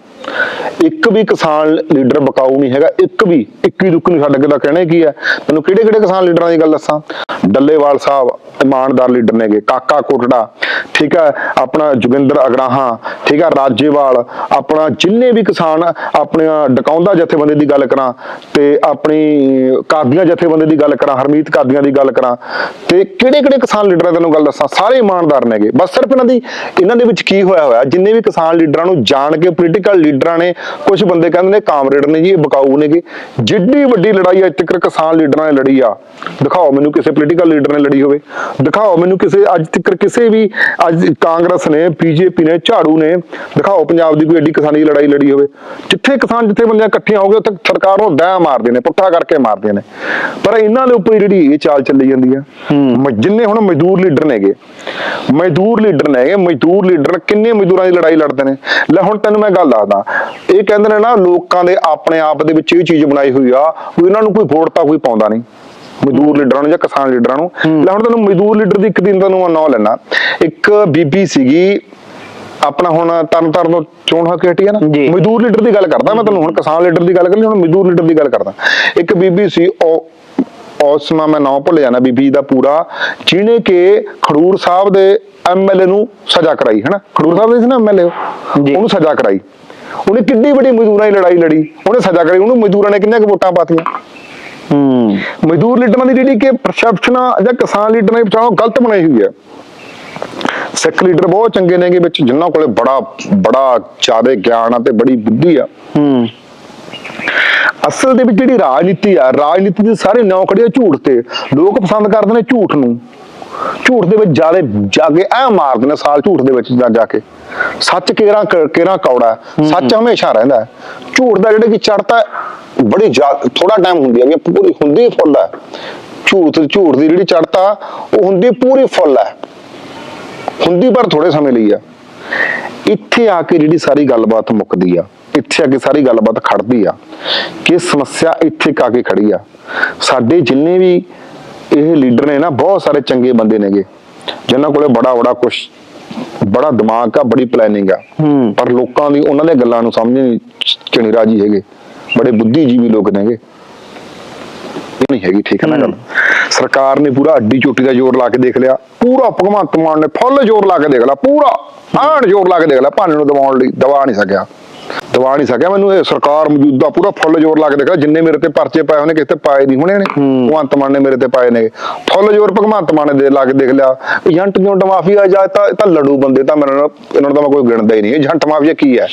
ਇੱਕ ਵੀ ਕਿਸਾਨ ਲੀਡਰ ਬਕਾਊ ਨਹੀਂ ਹੈਗਾ, ਇੱਕ ਵੀ, ਇੱਕੀ ਦੁੱਕ ਨੂੰ ਛੱਡ ਕੇ ਤਾਂ ਕਹਿਣਾ ਕੀ ਹੈ? ਮੈਨੂੰ ਕਿਹੜੇ ਕਿਹੜੇ ਕਿਸਾਨ ਲੀਡਰਾਂ ਦੀ ਗੱਲ ਦੱਸਾਂ? ਡੱਲੇਵਾਲ ਸਾਹਿਬ ਇਮਾਨਦਾਰ ਲੀਡਰ ਨੇਗੇ, ਕਾਕਾ ਕੋਟੜਾ, ਠੀਕ ਹੈ, ਆਪਣਾ ਜੋਗਿੰਦਰ ਅਗਰਾਹਾਂ, ਠੀਕ ਹੈ, ਰਾਜੇਵਾਲ, ਆਪਣਾ ਜਿੰਨੇ ਵੀ ਕਿਸਾਨ ਆਪਣੇ ਡਕਾਉਂਦਾ ਜਥੇਬੰਦੀ ਦੀ ਗੱਲ ਕਰਾਂ ਤੇ ਆਪਣੀ ਕਾਦੀਆਂ ਜਥੇਬੰਦੀ ਦੀ ਗੱਲ ਕਰਾਂ ਹਰਮੀਤ ਕਾਦੀਆਂ ਦੀ ਗੱਲ ਕਰਾਂ ਤੇ ਕਿਹੜੇ ਕਿਹੜੇ ਕਿਸਾਨ ਲੀਡਰਾਂ ਤੈਨੂੰ ਗੱਲ ਦੱਸਾਂ? ਸਾਰੇ ਇਮਾਨਦਾਰ ਨੇਗੇ। ਬਸ ਸਿਰਫ ਇਹਨਾਂ ਦੀ, ਇਹਨਾਂ ਦੇ ਵਿੱਚ ਕੀ ਹੋਇਆ ਹੋਇਆ? ਜਿੰਨੇ ਵੀ ਕਿਸਾਨ ਲੀਡਰਾਂ ਨੂੰ ਜਾਣ ਕੇ ਪੋਲੀਟੀਕਲ ਲੀਡਰਾਂ ਨੇ ਕੁਝ ਬੰਦੇ ਕਹਿੰਦੇ ਨੇ ਕਾਮਰੇਡ ਨੇ ਜੀ, ਇਹ ਬਕਾਊ ਨੇਗੇ। ਜਿੱਡੀ ਵੱਡੀ ਲੜਾਈ ਅੱਜ ਤੱਕ ਕਿਸਾਨ ਲੀਡਰਾਂ ਨੇ ਲੜੀ ਆ। ਦਿਖਾਓ ਮੈਨੂੰ ਕਿਸੇ ਪੋਲੀਟੀਕਲ ਲੀਡਰ ਨੇ ਲੜੀ ਹੋਵੇ। ਦਿਖਾਓ ਮੈਨੂੰ ਕਿਸੇ, ਅੱਜ ਤੱਕ ਕਿਸੇ ਵੀ, ਅੱਜ ਕਾਂਗਰਸ ਨੇ, ਬੀਜੇਪੀ ਨੇ, ਝਾੜੂ ਨੇ, ਦਿਖਾਓ ਪੰਜਾਬ ਦੀ ਕੋਈ ਐਡੀ ਕਿਸਾਨੀ ਦੀ ਲੜਾਈ ਲੜੀ ਹੋਵੇ। ਜਿੱਥੇ ਕਿਸਾਨ ਜਿੱਥੇ ਬੰਦੀਆਂ ਇਕੱਠੀਆਂ ਹੋ ਗਏ ਉੱਥੇ ਸਰਕਾਰ ਨੂੰ ਦਇਆ ਮਾਰਦੇ ਨੇ, ਪੁੱਠਾ ਕਰਕੇ ਮਾਰਦੇ ਨੇ। ਪਰ ਇਹਨਾਂ ਦੇ ਉੱਪਰ ਜਿਹੜੀ ਇਹ ਚਾਲ ਚੱਲੀ ਜਾਂਦੀ ਆ। ਜਿੰਨੇ ਹੁਣ ਮਜ਼ਦੂਰ ਲੀਡਰ ਨੇਗੇ ਮਜ਼ਦੂਰ ਲੀਡਰ ਨੇਗੇ ਮਜ਼ਦੂਰ ਲੀਡਰ ਕਿੰਨੇ ਮਜ਼ਦੂਰਾਂ ਦੀ ਲੜਾਈ ਲੜਦੇ ਨੇ। ਲੈ ਹੁਣ ਤੈਨੂੰ ਮੈਂ ਗੱਲ ਦੱਸਦਾ ਇਹ ਕਹਿੰਦੇ ਨੇ ਨਾ ਲੋਕਾਂ ਦੇ ਆਪਣੇ ਆਪ ਦੇ ਵਿੱਚ ਇਹ ਚੀਜ਼ ਬਣਾਈ ਹੋਈ ਆ ਵੀ ਇਹਨਾਂ ਨੂੰ ਕੋਈ ਵੋਟ ਤਾਂ ਕੋਈ ਪਾਉਂਦਾ ਨਹੀਂ। ਮਜ਼ਦੂਰ ਲੀਡਰਾਂ ਨੂੰ ਜਾਂ ਕਿਸਾਨ ਲੀਡਰਾਂ ਨੂੰ। ਲੈ ਹੁਣ ਤੈਨੂੰ ਮਜ਼ਦੂਰ ਲੀਡਰ ਦੀ ਇੱਕ ਦਿਨ ਮੈਂ ਨਾਂ ਲੈਣਾ ਇੱਕ ਬੀਬੀ ਸੀਗੀ ਆਪਣਾ ਹੁਣ ਤਰਨ ਤਾਰਨ ਤੋਂ ਚੋਣ ਹੱਕ ਹਟੀ ਹੈ ਨਾ। ਮਜ਼ਦੂਰ ਲੀਡਰ ਦੀ ਗੱਲ ਕਰਦਾ ਮੈਂ ਤੈਨੂੰ ਹੁਣ ਕਿਸਾਨ ਲੀਡਰ ਦੀ ਗੱਲ ਕਰ ਲਈ ਹੁਣ ਮਜ਼ਦੂਰ ਲੀਡਰ ਦੀ ਗੱਲ ਕਰਦਾ। ਇੱਕ ਬੀਬੀ ਸੀ ਉਹ ਉਸ ਸਮਾਂ ਮੈਂ ਨਾਂ ਭੁੱਲ ਜਾਣਾ ਬੀਬੀ ਦਾ ਪੂਰਾ ਜਿਹਨੇ ਕਿ ਖਡੂਰ ਸਾਹਿਬ ਦੇ ਐਮਐਲਏ ਨੂੰ ਸਜ਼ਾ ਕਰਾਈ ਹੈਨਾ? ਖਡੂਰ ਸਾਹਿਬ ਦੇ ਸੀ ਨਾ ਐਮਐਲਏ। ਉਹਨੂੰ ਸਜ਼ਾ ਕਰਾਈ। ਉਹਨੇ ਕਿੰਨੀ ਵੱਡੀ ਮਜ਼ਦੂਰਾਂ ਦੀ ਲੜਾਈ ਲੜੀ। ਉਹਨੇ ਸਜ਼ਾ ਕਰਾਈ। ਉਹਨੂੰ ਮਜ਼ਦੂਰਾਂ ਨੇ ਕਿੰਨੀਆਂ ਕੁ ਵੋਟਾਂ ਪਾਤੀਆਂ? ਹੂੰ। ਮਜ਼ਦੂਰ ਲੀਡਰਾਂ ਦੀ ਜਿਹੜੀ ਕਿ ਪਰਸੈਪਸ਼ਨ ਜਾਂ ਕਿਸਾਨ ਲੀਡਰਾਂ ਦੀ ਪਛਾਣ ਗਲਤ ਬਣਾਈ ਹੋਈ ਹੈ। ਸਿੱਖ ਲੀਡਰ ਬਹੁਤ ਚੰਗੇ ਨੇਗੇ ਵਿੱਚ ਜਿਨ੍ਹਾਂ ਕੋਲੇ ਬੜਾ ਬੜਾ ਜ਼ਿਆਦਾ ਗਿਆਨ ਆ ਤੇ ਬੜੀ ਬੁੱਧੀ ਆ। ਹੂੰ। ਅਸਲ ਦੇ ਵਿੱਚ ਜਿਹੜੀ ਰਾਜਨੀਤੀ ਆ ਰਾਜਨੀਤੀ ਦੇ ਸਾਰੇ ਨੌ ਖੜੇ ਆ ਝੂਠ ਤੇ। ਲੋਕ ਪਸੰਦ ਕਰਦੇ ਨੇ ਝੂਠ ਨੂੰ। ਝੂਠ ਦੇ ਵਿੱਚ ਜਿਆਦੇ ਜਾ ਕੇ ਐ ਮਾਰਦੇ ਨੇ ਸਾਲ ਝੂਠ ਦੇ ਵਿੱਚ ਜਾ ਜਾ ਕੇ। ਸੱਚ ਕੇਰਾ ਕੇਰਾ ਕੌੜਾ। ਸੱਚ ਹਮੇਸ਼ਾ ਰਹਿੰਦਾ। ਝੂਠ ਦਾ ਜਿਹੜੇ ਕਿ ਚੜਤਾ ਬੜੀ ਥੋੜਾ ਟਾਈਮ ਹੁੰਦੀ ਹੈ ਪੂਰੀ ਹੁੰਦੀ ਫੁੱਲ ਹੈ। ਝੂਠ ਝੂਠ ਦੀ ਜਿਹੜੀ ਚੜਤਾ ਉਹ ਹੁੰਦੀ ਪੂਰੀ ਫੁੱਲ ਹੈ। ਹੁੰਦੀ ਪਰ ਥੋੜੇ ਸਮੇਂ ਲਈ ਆ ਇੱਥੇ ਆ ਕੇ ਜਿਹੜੀ ਸਾਰੀ ਗੱਲਬਾਤ ਮੁੱਕਦੀ ਆ। ਇੱਥੇ ਕੇ ਸਾਰੀ ਗੱਲਬਾਤ ਖੜਦੀ ਆ ਕਿ ਸਮੱਸਿਆ ਇੱਥੇ ਕਾ ਕੇ ਖੜੀ ਆ। ਸਾਡੇ ਜਿੰਨੇ ਵੀ ਇਹ ਲੀਡਰ ਨੇ ਨਾ ਬਹੁਤ ਸਾਰੇ ਚੰਗੇ ਬੰਦੇ ਨੇਗੇ ਜਿਨ੍ਹਾਂ ਕੋਲੇ ਬੜਾ ਬੜਾ ਕੁਝ ਬੜਾ ਦਿਮਾਗ ਆ ਬੜੀ ਪਲੈਨਿੰਗ ਆ। ਪਰ ਲੋਕਾਂ ਦੀ ਉਹਨਾਂ ਦੀਆਂ ਗੱਲਾਂ ਨੂੰ ਸਮਝ ਨਹੀਂ ਚ ਨਹੀਂ ਰਾਜੀ ਹੈਗੇ ਬੜੇ ਬੁੱਧੀਜੀਵੀ ਲੋਕ ਨੇਗੇ। ਨਹੀਂ ਹੈਗੀ ਠੀਕ ਹੈ। ਨਾ ਗੱਲ। ਸਰਕਾਰ ਨੇ ਪੂਰਾ ਅੱਡੀ ਚੋਟੀ ਦਾ ਜ਼ੋਰ ਲਾ ਕੇ ਦੇਖ ਲਿਆ ਪੂਰਾ ਭਗਵੰਤ ਮਾਨ ਨੇ ਫੁੱਲ ਜ਼ੋਰ ਲਾ ਕੇ ਦੇਖ ਲਿਆ ਪੂਰਾ ਆਣ ਜ਼ੋਰ ਲਾ ਕੇ ਦੇਖ ਲਿਆ ਭਾਨੇ ਨੂੰ ਦਬਾਉਣ ਲਈ ਦਬਾ ਨਹੀਂ ਸਕਿਆ। ਦਬਾ ਨਹੀਂ ਸਕਿਆ। ਮੈਨੂੰ ਇਹ ਸਰਕਾਰ ਮੌਜੂਦਾ ਪੂਰਾ ਫੁੱਲ ਜ਼ੋਰ ਲਾ ਕੇ ਦੇਖ ਲਿਆ ਜਿੰਨੇ ਮੇਰੇ ਤੇ ਪਰਚੇ ਪਾਏ ਉਹਨੇ ਕਿਤੇ ਪਾਏ ਨਹੀਂ ਹੋਣੇ ਨੇ ਭਗਵੰਤ ਮਾਨ ਨੇ ਮੇਰੇ ਤੇ ਪਾਏ ਨੇ ਫੁੱਲ ਜ਼ੋਰ ਭਗਵੰਤ ਮਾਨ ਨੇ ਦੇ ਲਾ ਕੇ ਦੇਖ ਲਿਆ। ਵੀ ਜੰਟ ਮਾਫੀਆ ਜਾਂ ਤਾਂ ਇਹ ਤਾਂ ਲੜੂ ਬੰਦੇ ਤਾਂ ਮੇਰੇ ਨਾਲ ਇਹਨਾਂ ਤਾਂ ਮੈਂ ਕੋਈ ਗਿਣਦਾ ਹੀ ਨਹੀਂ। ਇਹ ਜੰਟ ਮਾਫੀਆ ਕੀ ਹੈ?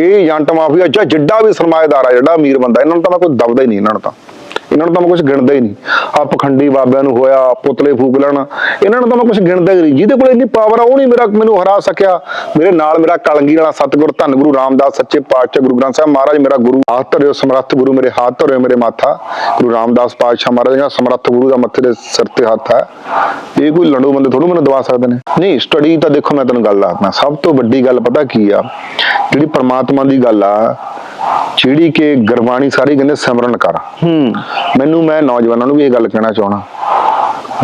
ਇਹ ਜੰਟ ਮਾਫੀਆ ਜਾਂ ਜਿੱਡਾ ਵੀ ਸਰਮਾਏਦਾਰ ਆ ਜਿਹੜਾ ਅਮੀਰ ਬੰਦਾ ਇਹਨਾਂ ਨੂੰ ਤਾਂ ਮੈਂ ਕੋਈ ਦਬਦਾ ਹੀ ਨਹੀਂ ਇਹਨਾਂ ਨੂੰ ਤਾਂ। ਇਹਨਾਂ ਨੂੰ ਤਾਂ ਮੈਂ ਕੁਝ ਗਿਣਦਾ ਹੀ ਨਹੀਂ। ਆ ਪਖੰਡੀ ਬਾਬਿਆਂ ਨੂੰ ਹੋਇਆ, ਪੁਤਲੇ ਫੂਕ ਲੈਣਾ, ਇਹਨਾਂ ਨੂੰ ਤਾਂ ਮੈਂ ਕੁਝ ਗਿਣਦਾ ਹੀ ਨਹੀਂ। ਜਿਹਦੇ ਕੋਲ ਇੰਨੀ ਪਾਵਰ ਆ, ਉਹ ਨਹੀਂ ਮੇਰਾ ਮੈਨੂੰ ਹਰਾ ਸਕਿਆ। ਮੇਰੇ ਨਾਲ ਮੇਰਾ ਕਲੰਗੀ ਵਾਲਾ ਸਤਿਗੁਰ, ਧੰਨ ਗੁਰੂ ਰਾਮਦਾਸ, ਸੱਚੇ ਪਾਤਸ਼ਾਹ, ਗੁਰੂ ਗ੍ਰੰਥ ਸਾਹਿਬ ਮਹਾਰਾਜ, ਮੇਰਾ ਗੁਰੂ। ਹੱਥ ਧਰਿਓ ਸਮਰੱਥ ਗੁਰੂ ਮੇਰੇ ਹੱਥ, ਧਰਿਓ ਮੇਰੇ ਮਾਥਾ। ਗੁਰੂ ਰਾਮਦਾਸ ਪਾਤਸ਼ਾਹ ਮਹਾਰਾਜ ਦਾ ਸਮਰੱਥ ਗੁਰੂ ਦਾ ਮੱਥੇ ਦੇ ਸਿਰ ਤੇ ਹੱਥ ਹੈ ਇਹ ਕੋਈ ਲੰਡੂ ਬੰਦੇ ਥੋੜ੍ਹਾ ਮੈਨੂੰ ਦਵਾ ਸਕਦੇ ਨੇ। ਨਹੀਂ ਸਟੱਡੀ ਤਾਂ ਦੇਖੋ, ਮੈਂ ਤੈਨੂੰ ਗੱਲ ਦੱਸਦਾ। ਸਭ ਤੋਂ ਵੱਡੀ ਗੱਲ ਪਤਾ ਕੀ ਆ? ਜਿਹੜੀ ਪਰਮਾਤਮਾ ਦੀ ਗੱਲ ਆ ਜਿਹੜੀ ਕਿ ਗੁਰਬਾਣੀ ਸਾਰੀ ਕਹਿੰਦੇ ਸਿਮਰਨ ਕਰ। ਹੂੰ। ਮੈਨੂੰ ਮੈਂ ਨੌਜਵਾਨਾਂ ਨੂੰ ਵੀ ਇਹ ਗੱਲ ਕਹਿਣਾ ਚਾਹਣਾ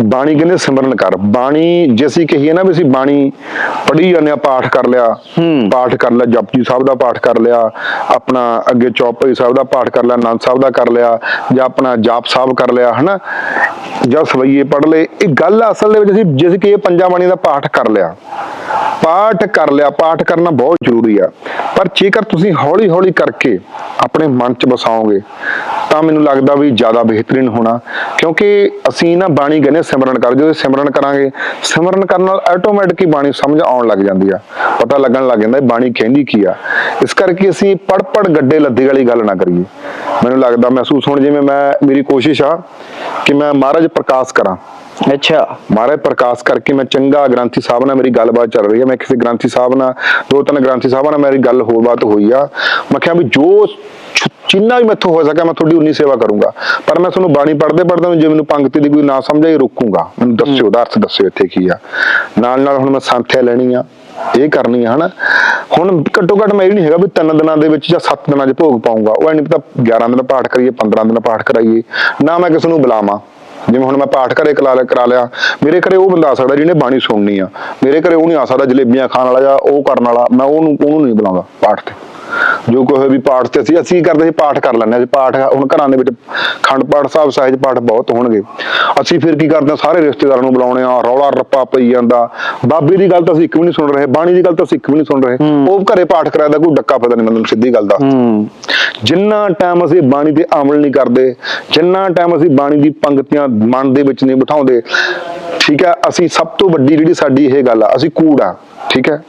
ਬਾਣੀ ਕਹਿੰਦੇ ਸਿਮਰਨ ਕਰ। ਬਾਣੀ ਜੇ ਅਸੀਂ ਕਹੀਏ ਨਾ ਵੀ ਅਸੀਂ ਬਾਣੀ ਪੜ੍ਹੀ ਜਾਂਦੇ ਆ ਪਾਠ ਕਰ ਲਿਆ। ਪਾਠ ਕਰ ਲਿਆ ਜਪਜੀ ਸਾਹਿਬ ਦਾ ਪਾਠ ਕਰ ਲਿਆ ਆਪਣਾ ਅੱਗੇ ਚੌਪਈ ਸਾਹਿਬ ਦਾ ਪਾਠ ਕਰ ਲਿਆ ਆਨੰਦ ਸਾਹਿਬ ਦਾ ਕਰ ਲਿਆ ਜਾਂ ਆਪਣਾ ਜਾਪ ਸਾਹਿਬ ਕਰ ਲਿਆ ਹਨਾ? ਜਾਂ ਸਵਈਏ ਪੜ੍ਹ ਲਏ। ਇਹ ਗੱਲ ਅਸਲ ਦੇ ਵਿੱਚ ਅਸੀਂ ਜਿਸ ਕਿ ਇਹ ਪੰਜਾਂ ਬਾਣੀ ਦਾ ਪਾਠ ਕਰ ਲਿਆ। ਪਾਠ ਕਰ ਲਿਆ ਪਾਠ ਕਰਨਾ ਬਹੁਤ ਜ਼ਰੂਰੀ ਆ। ਪਰ ਜੇਕਰ ਤੁਸੀਂ ਹੌਲੀ ਹੌਲੀ ਕਰਕੇ ਆਪਣੇ ਮਨ 'ਚ ਬਸਾਓਗੇ ਤਾਂ ਮੈਨੂੰ ਲੱਗਦਾ ਵੀ ਜ਼ਿਆਦਾ ਬਿਹਤਰੀਨ ਹੋਣਾ। ਕਿਉਂਕਿ ਅਸੀਂ ਨਾ ਬਾਣੀ ਕਹਿੰਦੇ ਸਿਮਰਨ ਕਰ, ਜਦੋਂ ਸਿਮਰਨ ਕਰਾਂਗੇ, ਸਿਮਰਨ ਕਰਨ ਨਾਲ ਆਟੋਮੈਟਿਕ ਹੀ ਬਾਣੀ ਸਮਝ ਆਉਣ ਲੱਗ ਜਾਂਦੀ ਆ। ਪਤਾ ਲੱਗਣ ਲੱਗ ਜਾਂਦਾ ਬਾਣੀ ਕਹਿੰਦੀ ਕੀ ਆ। ਇਸ ਕਰਕੇ ਅਸੀਂ ਪੜ ਪੜ ਗੱਡੇ ਲੱਦੀ ਵਾਲੀ ਗੱਲ ਨਾ ਕਰੀਏ। ਮੈਨੂੰ ਲੱਗਦਾ ਮਹਿਸੂਸ ਹੁਣ ਜਿਵੇਂ ਮੈਂ, ਮੇਰੀ ਕੋਸ਼ਿਸ਼ ਆ ਕਿ ਮੈਂ ਮਹਾਰਾਜ ਪ੍ਰਕਾਸ਼ ਕਰਾਂ। ਅੱਛਾ। ਮਹਾਰਾਜ ਪ੍ਰਕਾਸ਼ ਕਰਕੇ ਮੈਂ ਚੰਗਾ ਗ੍ਰੰਥੀ ਸਾਹਿਬ ਨਾਲ ਮੇਰੀ ਗੱਲਬਾਤ ਚੱਲ ਰਹੀ ਹੈ। ਮੈਂ ਕਿਸੇ ਗ੍ਰੰਥੀ ਸਾਹਿਬ ਨਾਲ, ਦੋ ਤਿੰਨ ਗ੍ਰੰਥੀ ਸਾਹਿਬਾਂ ਨਾਲ ਮੇਰੀ ਗੱਲ ਹੋਰ ਬਾਤ ਹੋਈ ਆ। ਮੈਂ ਕਿਹਾ ਵੀ ਜੋ ਜਿੰਨਾ ਵੀ ਮੈਥੋਂ ਹੋ ਸਕਿਆ ਮੈਂ ਤੁਹਾਡੀ ਉਨੀ ਸੇਵਾ ਕਰੂੰਗਾ। ਪਰ ਮੈਂ ਤੁਹਾਨੂੰ ਬਾਣੀ ਪੜ੍ਹਦੇ ਪੜ੍ਹਦੇ ਜੇ ਮੈਨੂੰ ਪੰਕਤੀ ਦੀ ਕੋਈ ਨਾ ਸਮਝ ਆਈ, ਰੋਕੂੰਗਾ। ਮੈਨੂੰ ਦੱਸਿਓ ਦਾ ਅਰਥ ਦੱਸਿਓ ਇੱਥੇ ਕੀ ਆ। ਨਾਲ ਨਾਲ ਹੁਣ ਮੈਂ ਸੰਥਿਆ ਲੈਣੀ ਆ। ਇਹ ਕਰਨੀ ਆ, ਹਨਾ। ਹੁਣ ਘੱਟੋ ਘੱਟ ਮੈਂ ਇਹ ਨਹੀਂ ਹੈਗਾ ਵੀ ਤਿੰਨ ਦਿਨਾਂ ਦੇ ਵਿੱਚ ਜਾਂ ਸੱਤ ਦਿਨਾਂ 'ਚ ਭੋਗ ਪਾਉਂਗਾ ਉਹ ਐ ਨਹੀਂ ਪਤਾ 11 ਦਿਨ ਪਾਠ ਕਰੀਏ 15 ਦਿਨ ਪਾਠ ਕਰਾਈਏ। ਨਾ ਮੈਂ ਕਿਸੇ ਨੂੰ ਬੁਲਾਵਾਂ। ਜਿਵੇਂ ਹੁਣ ਮੈਂ ਪਾਠ ਘਰੇ ਕਰਾ ਲਿਆ ਕਰਾ ਲਿਆ, ਮੇਰੇ ਘਰੇ ਉਹ ਬੰਦਾ ਆ ਸਕਦਾ ਜਿਹਨੇ ਬਾਣੀ ਸੁਣਨੀ ਆ। ਮੇਰੇ ਘਰੇ ਉਹ ਨਹੀਂ ਆ ਸਕਦਾ ਜਲੇਬੀਆਂ ਖਾਣ ਵਾਲਾ ਜਾਂ ਉਹ ਕਰਨ ਵਾਲਾ, ਮੈਂ ਉਹਨੂੰ ਉਹਨੂੰ ਨਹੀਂ ਬੁਲਾਉਂਦਾ ਪਾਠ ਤੇ। ਜੋ ਕੋਈ ਵੀ ਪਾਠ ਤੇ ਅਸੀਂ ਅਸੀਂ ਕਰਦੇ ਸੀ? ਪਾਠ ਕਰ ਲੈਂਦੇ ਅਸੀਂ ਪਾਠ ਹੁਣ ਘਰਾਂ ਦੇ ਵਿੱਚ ਖੰਡ ਪਾਠ ਸਾਹਿਬ ਸਹਿਜ ਪਾਠ ਬਹੁਤ ਹੋਣਗੇ। ਅਸੀਂ ਫਿਰ ਕੀ ਕਰਦੇ ਹਾਂ? ਸਾਰੇ ਰਿਸ਼ਤੇਦਾਰਾਂ ਨੂੰ ਬੁਲਾਉਣੇ ਆ ਰੌਲਾ ਰੱਪਾ ਪਈ ਜਾਂਦਾ। ਬਾਬੇ ਦੀ ਗੱਲ ਤਾਂ ਅਸੀਂ ਇੱਕ ਵੀ ਨਹੀਂ ਸੁਣ ਰਹੇ। ਬਾਣੀ ਦੀ ਗੱਲ ਤਾਂ ਅਸੀਂ ਇੱਕ ਵੀ ਨਹੀਂ ਸੁਣ ਰਹੇ। ਉਹ ਘਰੇ ਪਾਠ ਕਰਾਇਆ ਕੋਈ ਡੱਕਾ ਪਤਾ ਨਹੀਂ ਮੈਨੂੰ ਸਿੱਧੀ ਗੱਲ ਦਾ। ਜਿੰਨਾ ਟਾਈਮ ਅਸੀਂ ਬਾਣੀ ਤੇ ਅਮਲ ਨਹੀਂ ਕਰਦੇ ਜਿੰਨਾ ਟਾਈਮ ਅਸੀਂ ਬਾਣੀ ਦੀ ਪੰਕਤੀਆਂ ਮਨ ਦੇ ਵਿੱਚ ਨਹੀਂ ਬਿਠਾਉਂਦੇ ਠੀਕ ਹੈ? ਅਸੀਂ ਸਭ ਤੋਂ ਵੱਡੀ ਜਿਹੜੀ ਸਾਡੀ ਇਹ ਗੱਲ ਆ ਅਸੀਂ ਕੂੜ ਆ ਠੀਕ ਹੈ?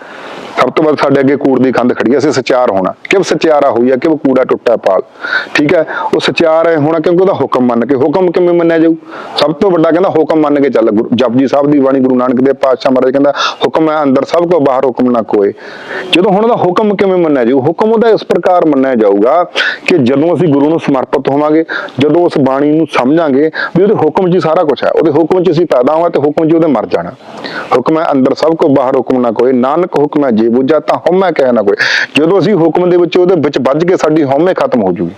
ਸਭ ਤੋਂ ਵੱਧ ਸਾਡੇ ਅੱਗੇ ਕੂੜ ਦੀ ਕੰਧ ਖੜੀ ਹੈ ਅਸੀਂ ਸਚਿਆਰ ਹੋਣਾ ਕਿ ਸਚਿਆਰਾ ਹੋਈ ਹੈ ਕਿ ਕੂੜਾ ਟੁੱਟਾ ਪਾਲ, ਠੀਕ ਹੈ ਉਹ ਸਚਿਆਰ ਹੈ ਹੋਣਾ ਕਿਉਂਕਿ ਉਹਦਾ ਹੁਕਮ ਮੰਨ ਕੇ, ਹੁਕਮ ਕਿਵੇਂ ਮੰਨਿਆ ਜਾਊ? ਸਭ ਤੋਂ ਵੱਡਾ ਕਹਿੰਦਾ ਹੁਕਮ ਮੰਨ ਕੇ ਚੱਲ ਜਪਜੀ ਸਾਹਿਬ ਦੀ ਬਾਣੀ ਗੁਰੂ ਨਾਨਕ ਦੇਵ ਪਾਤਸ਼ਾਹ ਮਹਾਰਾਜ ਕਹਿੰਦਾ, ਹੁਕਮ ਹੈ ਅੰਦਰ, ਸਭ ਕੋ ਬਾਹਰ ਹੁਕਮ ਨਾ ਕੋਏ। ਜਦੋਂ ਹੁਣ ਉਹਦਾ ਹੁਕਮ ਕਿਵੇਂ ਮੰਨਿਆ ਜਾਊ? ਹੁਕਮ ਉਹਦਾ ਇਸ ਪ੍ਰਕਾਰ ਮੰਨਿਆ ਜਾਊਗਾ ਕਿ ਜਦੋਂ ਅਸੀਂ ਗੁਰੂ ਨੂੰ ਸਮਰਪਿਤ ਹੋਵਾਂਗੇ, ਜਦੋਂ ਉਸ ਬਾਣੀ ਨੂੰ ਸਮਝਾਂਗੇ ਵੀ ਉਹਦੇ ਹੁਕਮ 'ਚ ਸਾਰਾ ਕੁਝ ਹੈ, ਉਹਦੇ ਹੁਕਮ 'ਚ ਅਸੀਂ ਪੈਦਾ ਹੋਵਾਂ ਤੇ ਹੁਕਮ 'ਚ ਉਹਦੇ ਮਰ ਜਾਣਾ। ਹੁਕਮ ਹੈ ਅੰਦਰ, ਸਭ ਕੋ ਬਾਹਰ ਹੁਕਮ ਨਾ ਕੋਏ, ਨਾਨਕ ਹੁਕਮ ਹੈ ਜੇ ਬੁੱਝਾ ਤਾਂ ਹਉਮੈ ਕਹਿ ਨਾ ਕੋਈ। ਜਦੋਂ ਅਸੀਂ ਹੁਕਮ ਦੇ ਵਿੱਚ ਉਹਦੇ ਵਿੱਚ ਵੱਜ ਕੇ ਸਾਡੀ ਹਉਮੈ ਖਤਮ ਹੋ ਜੂਗੀ।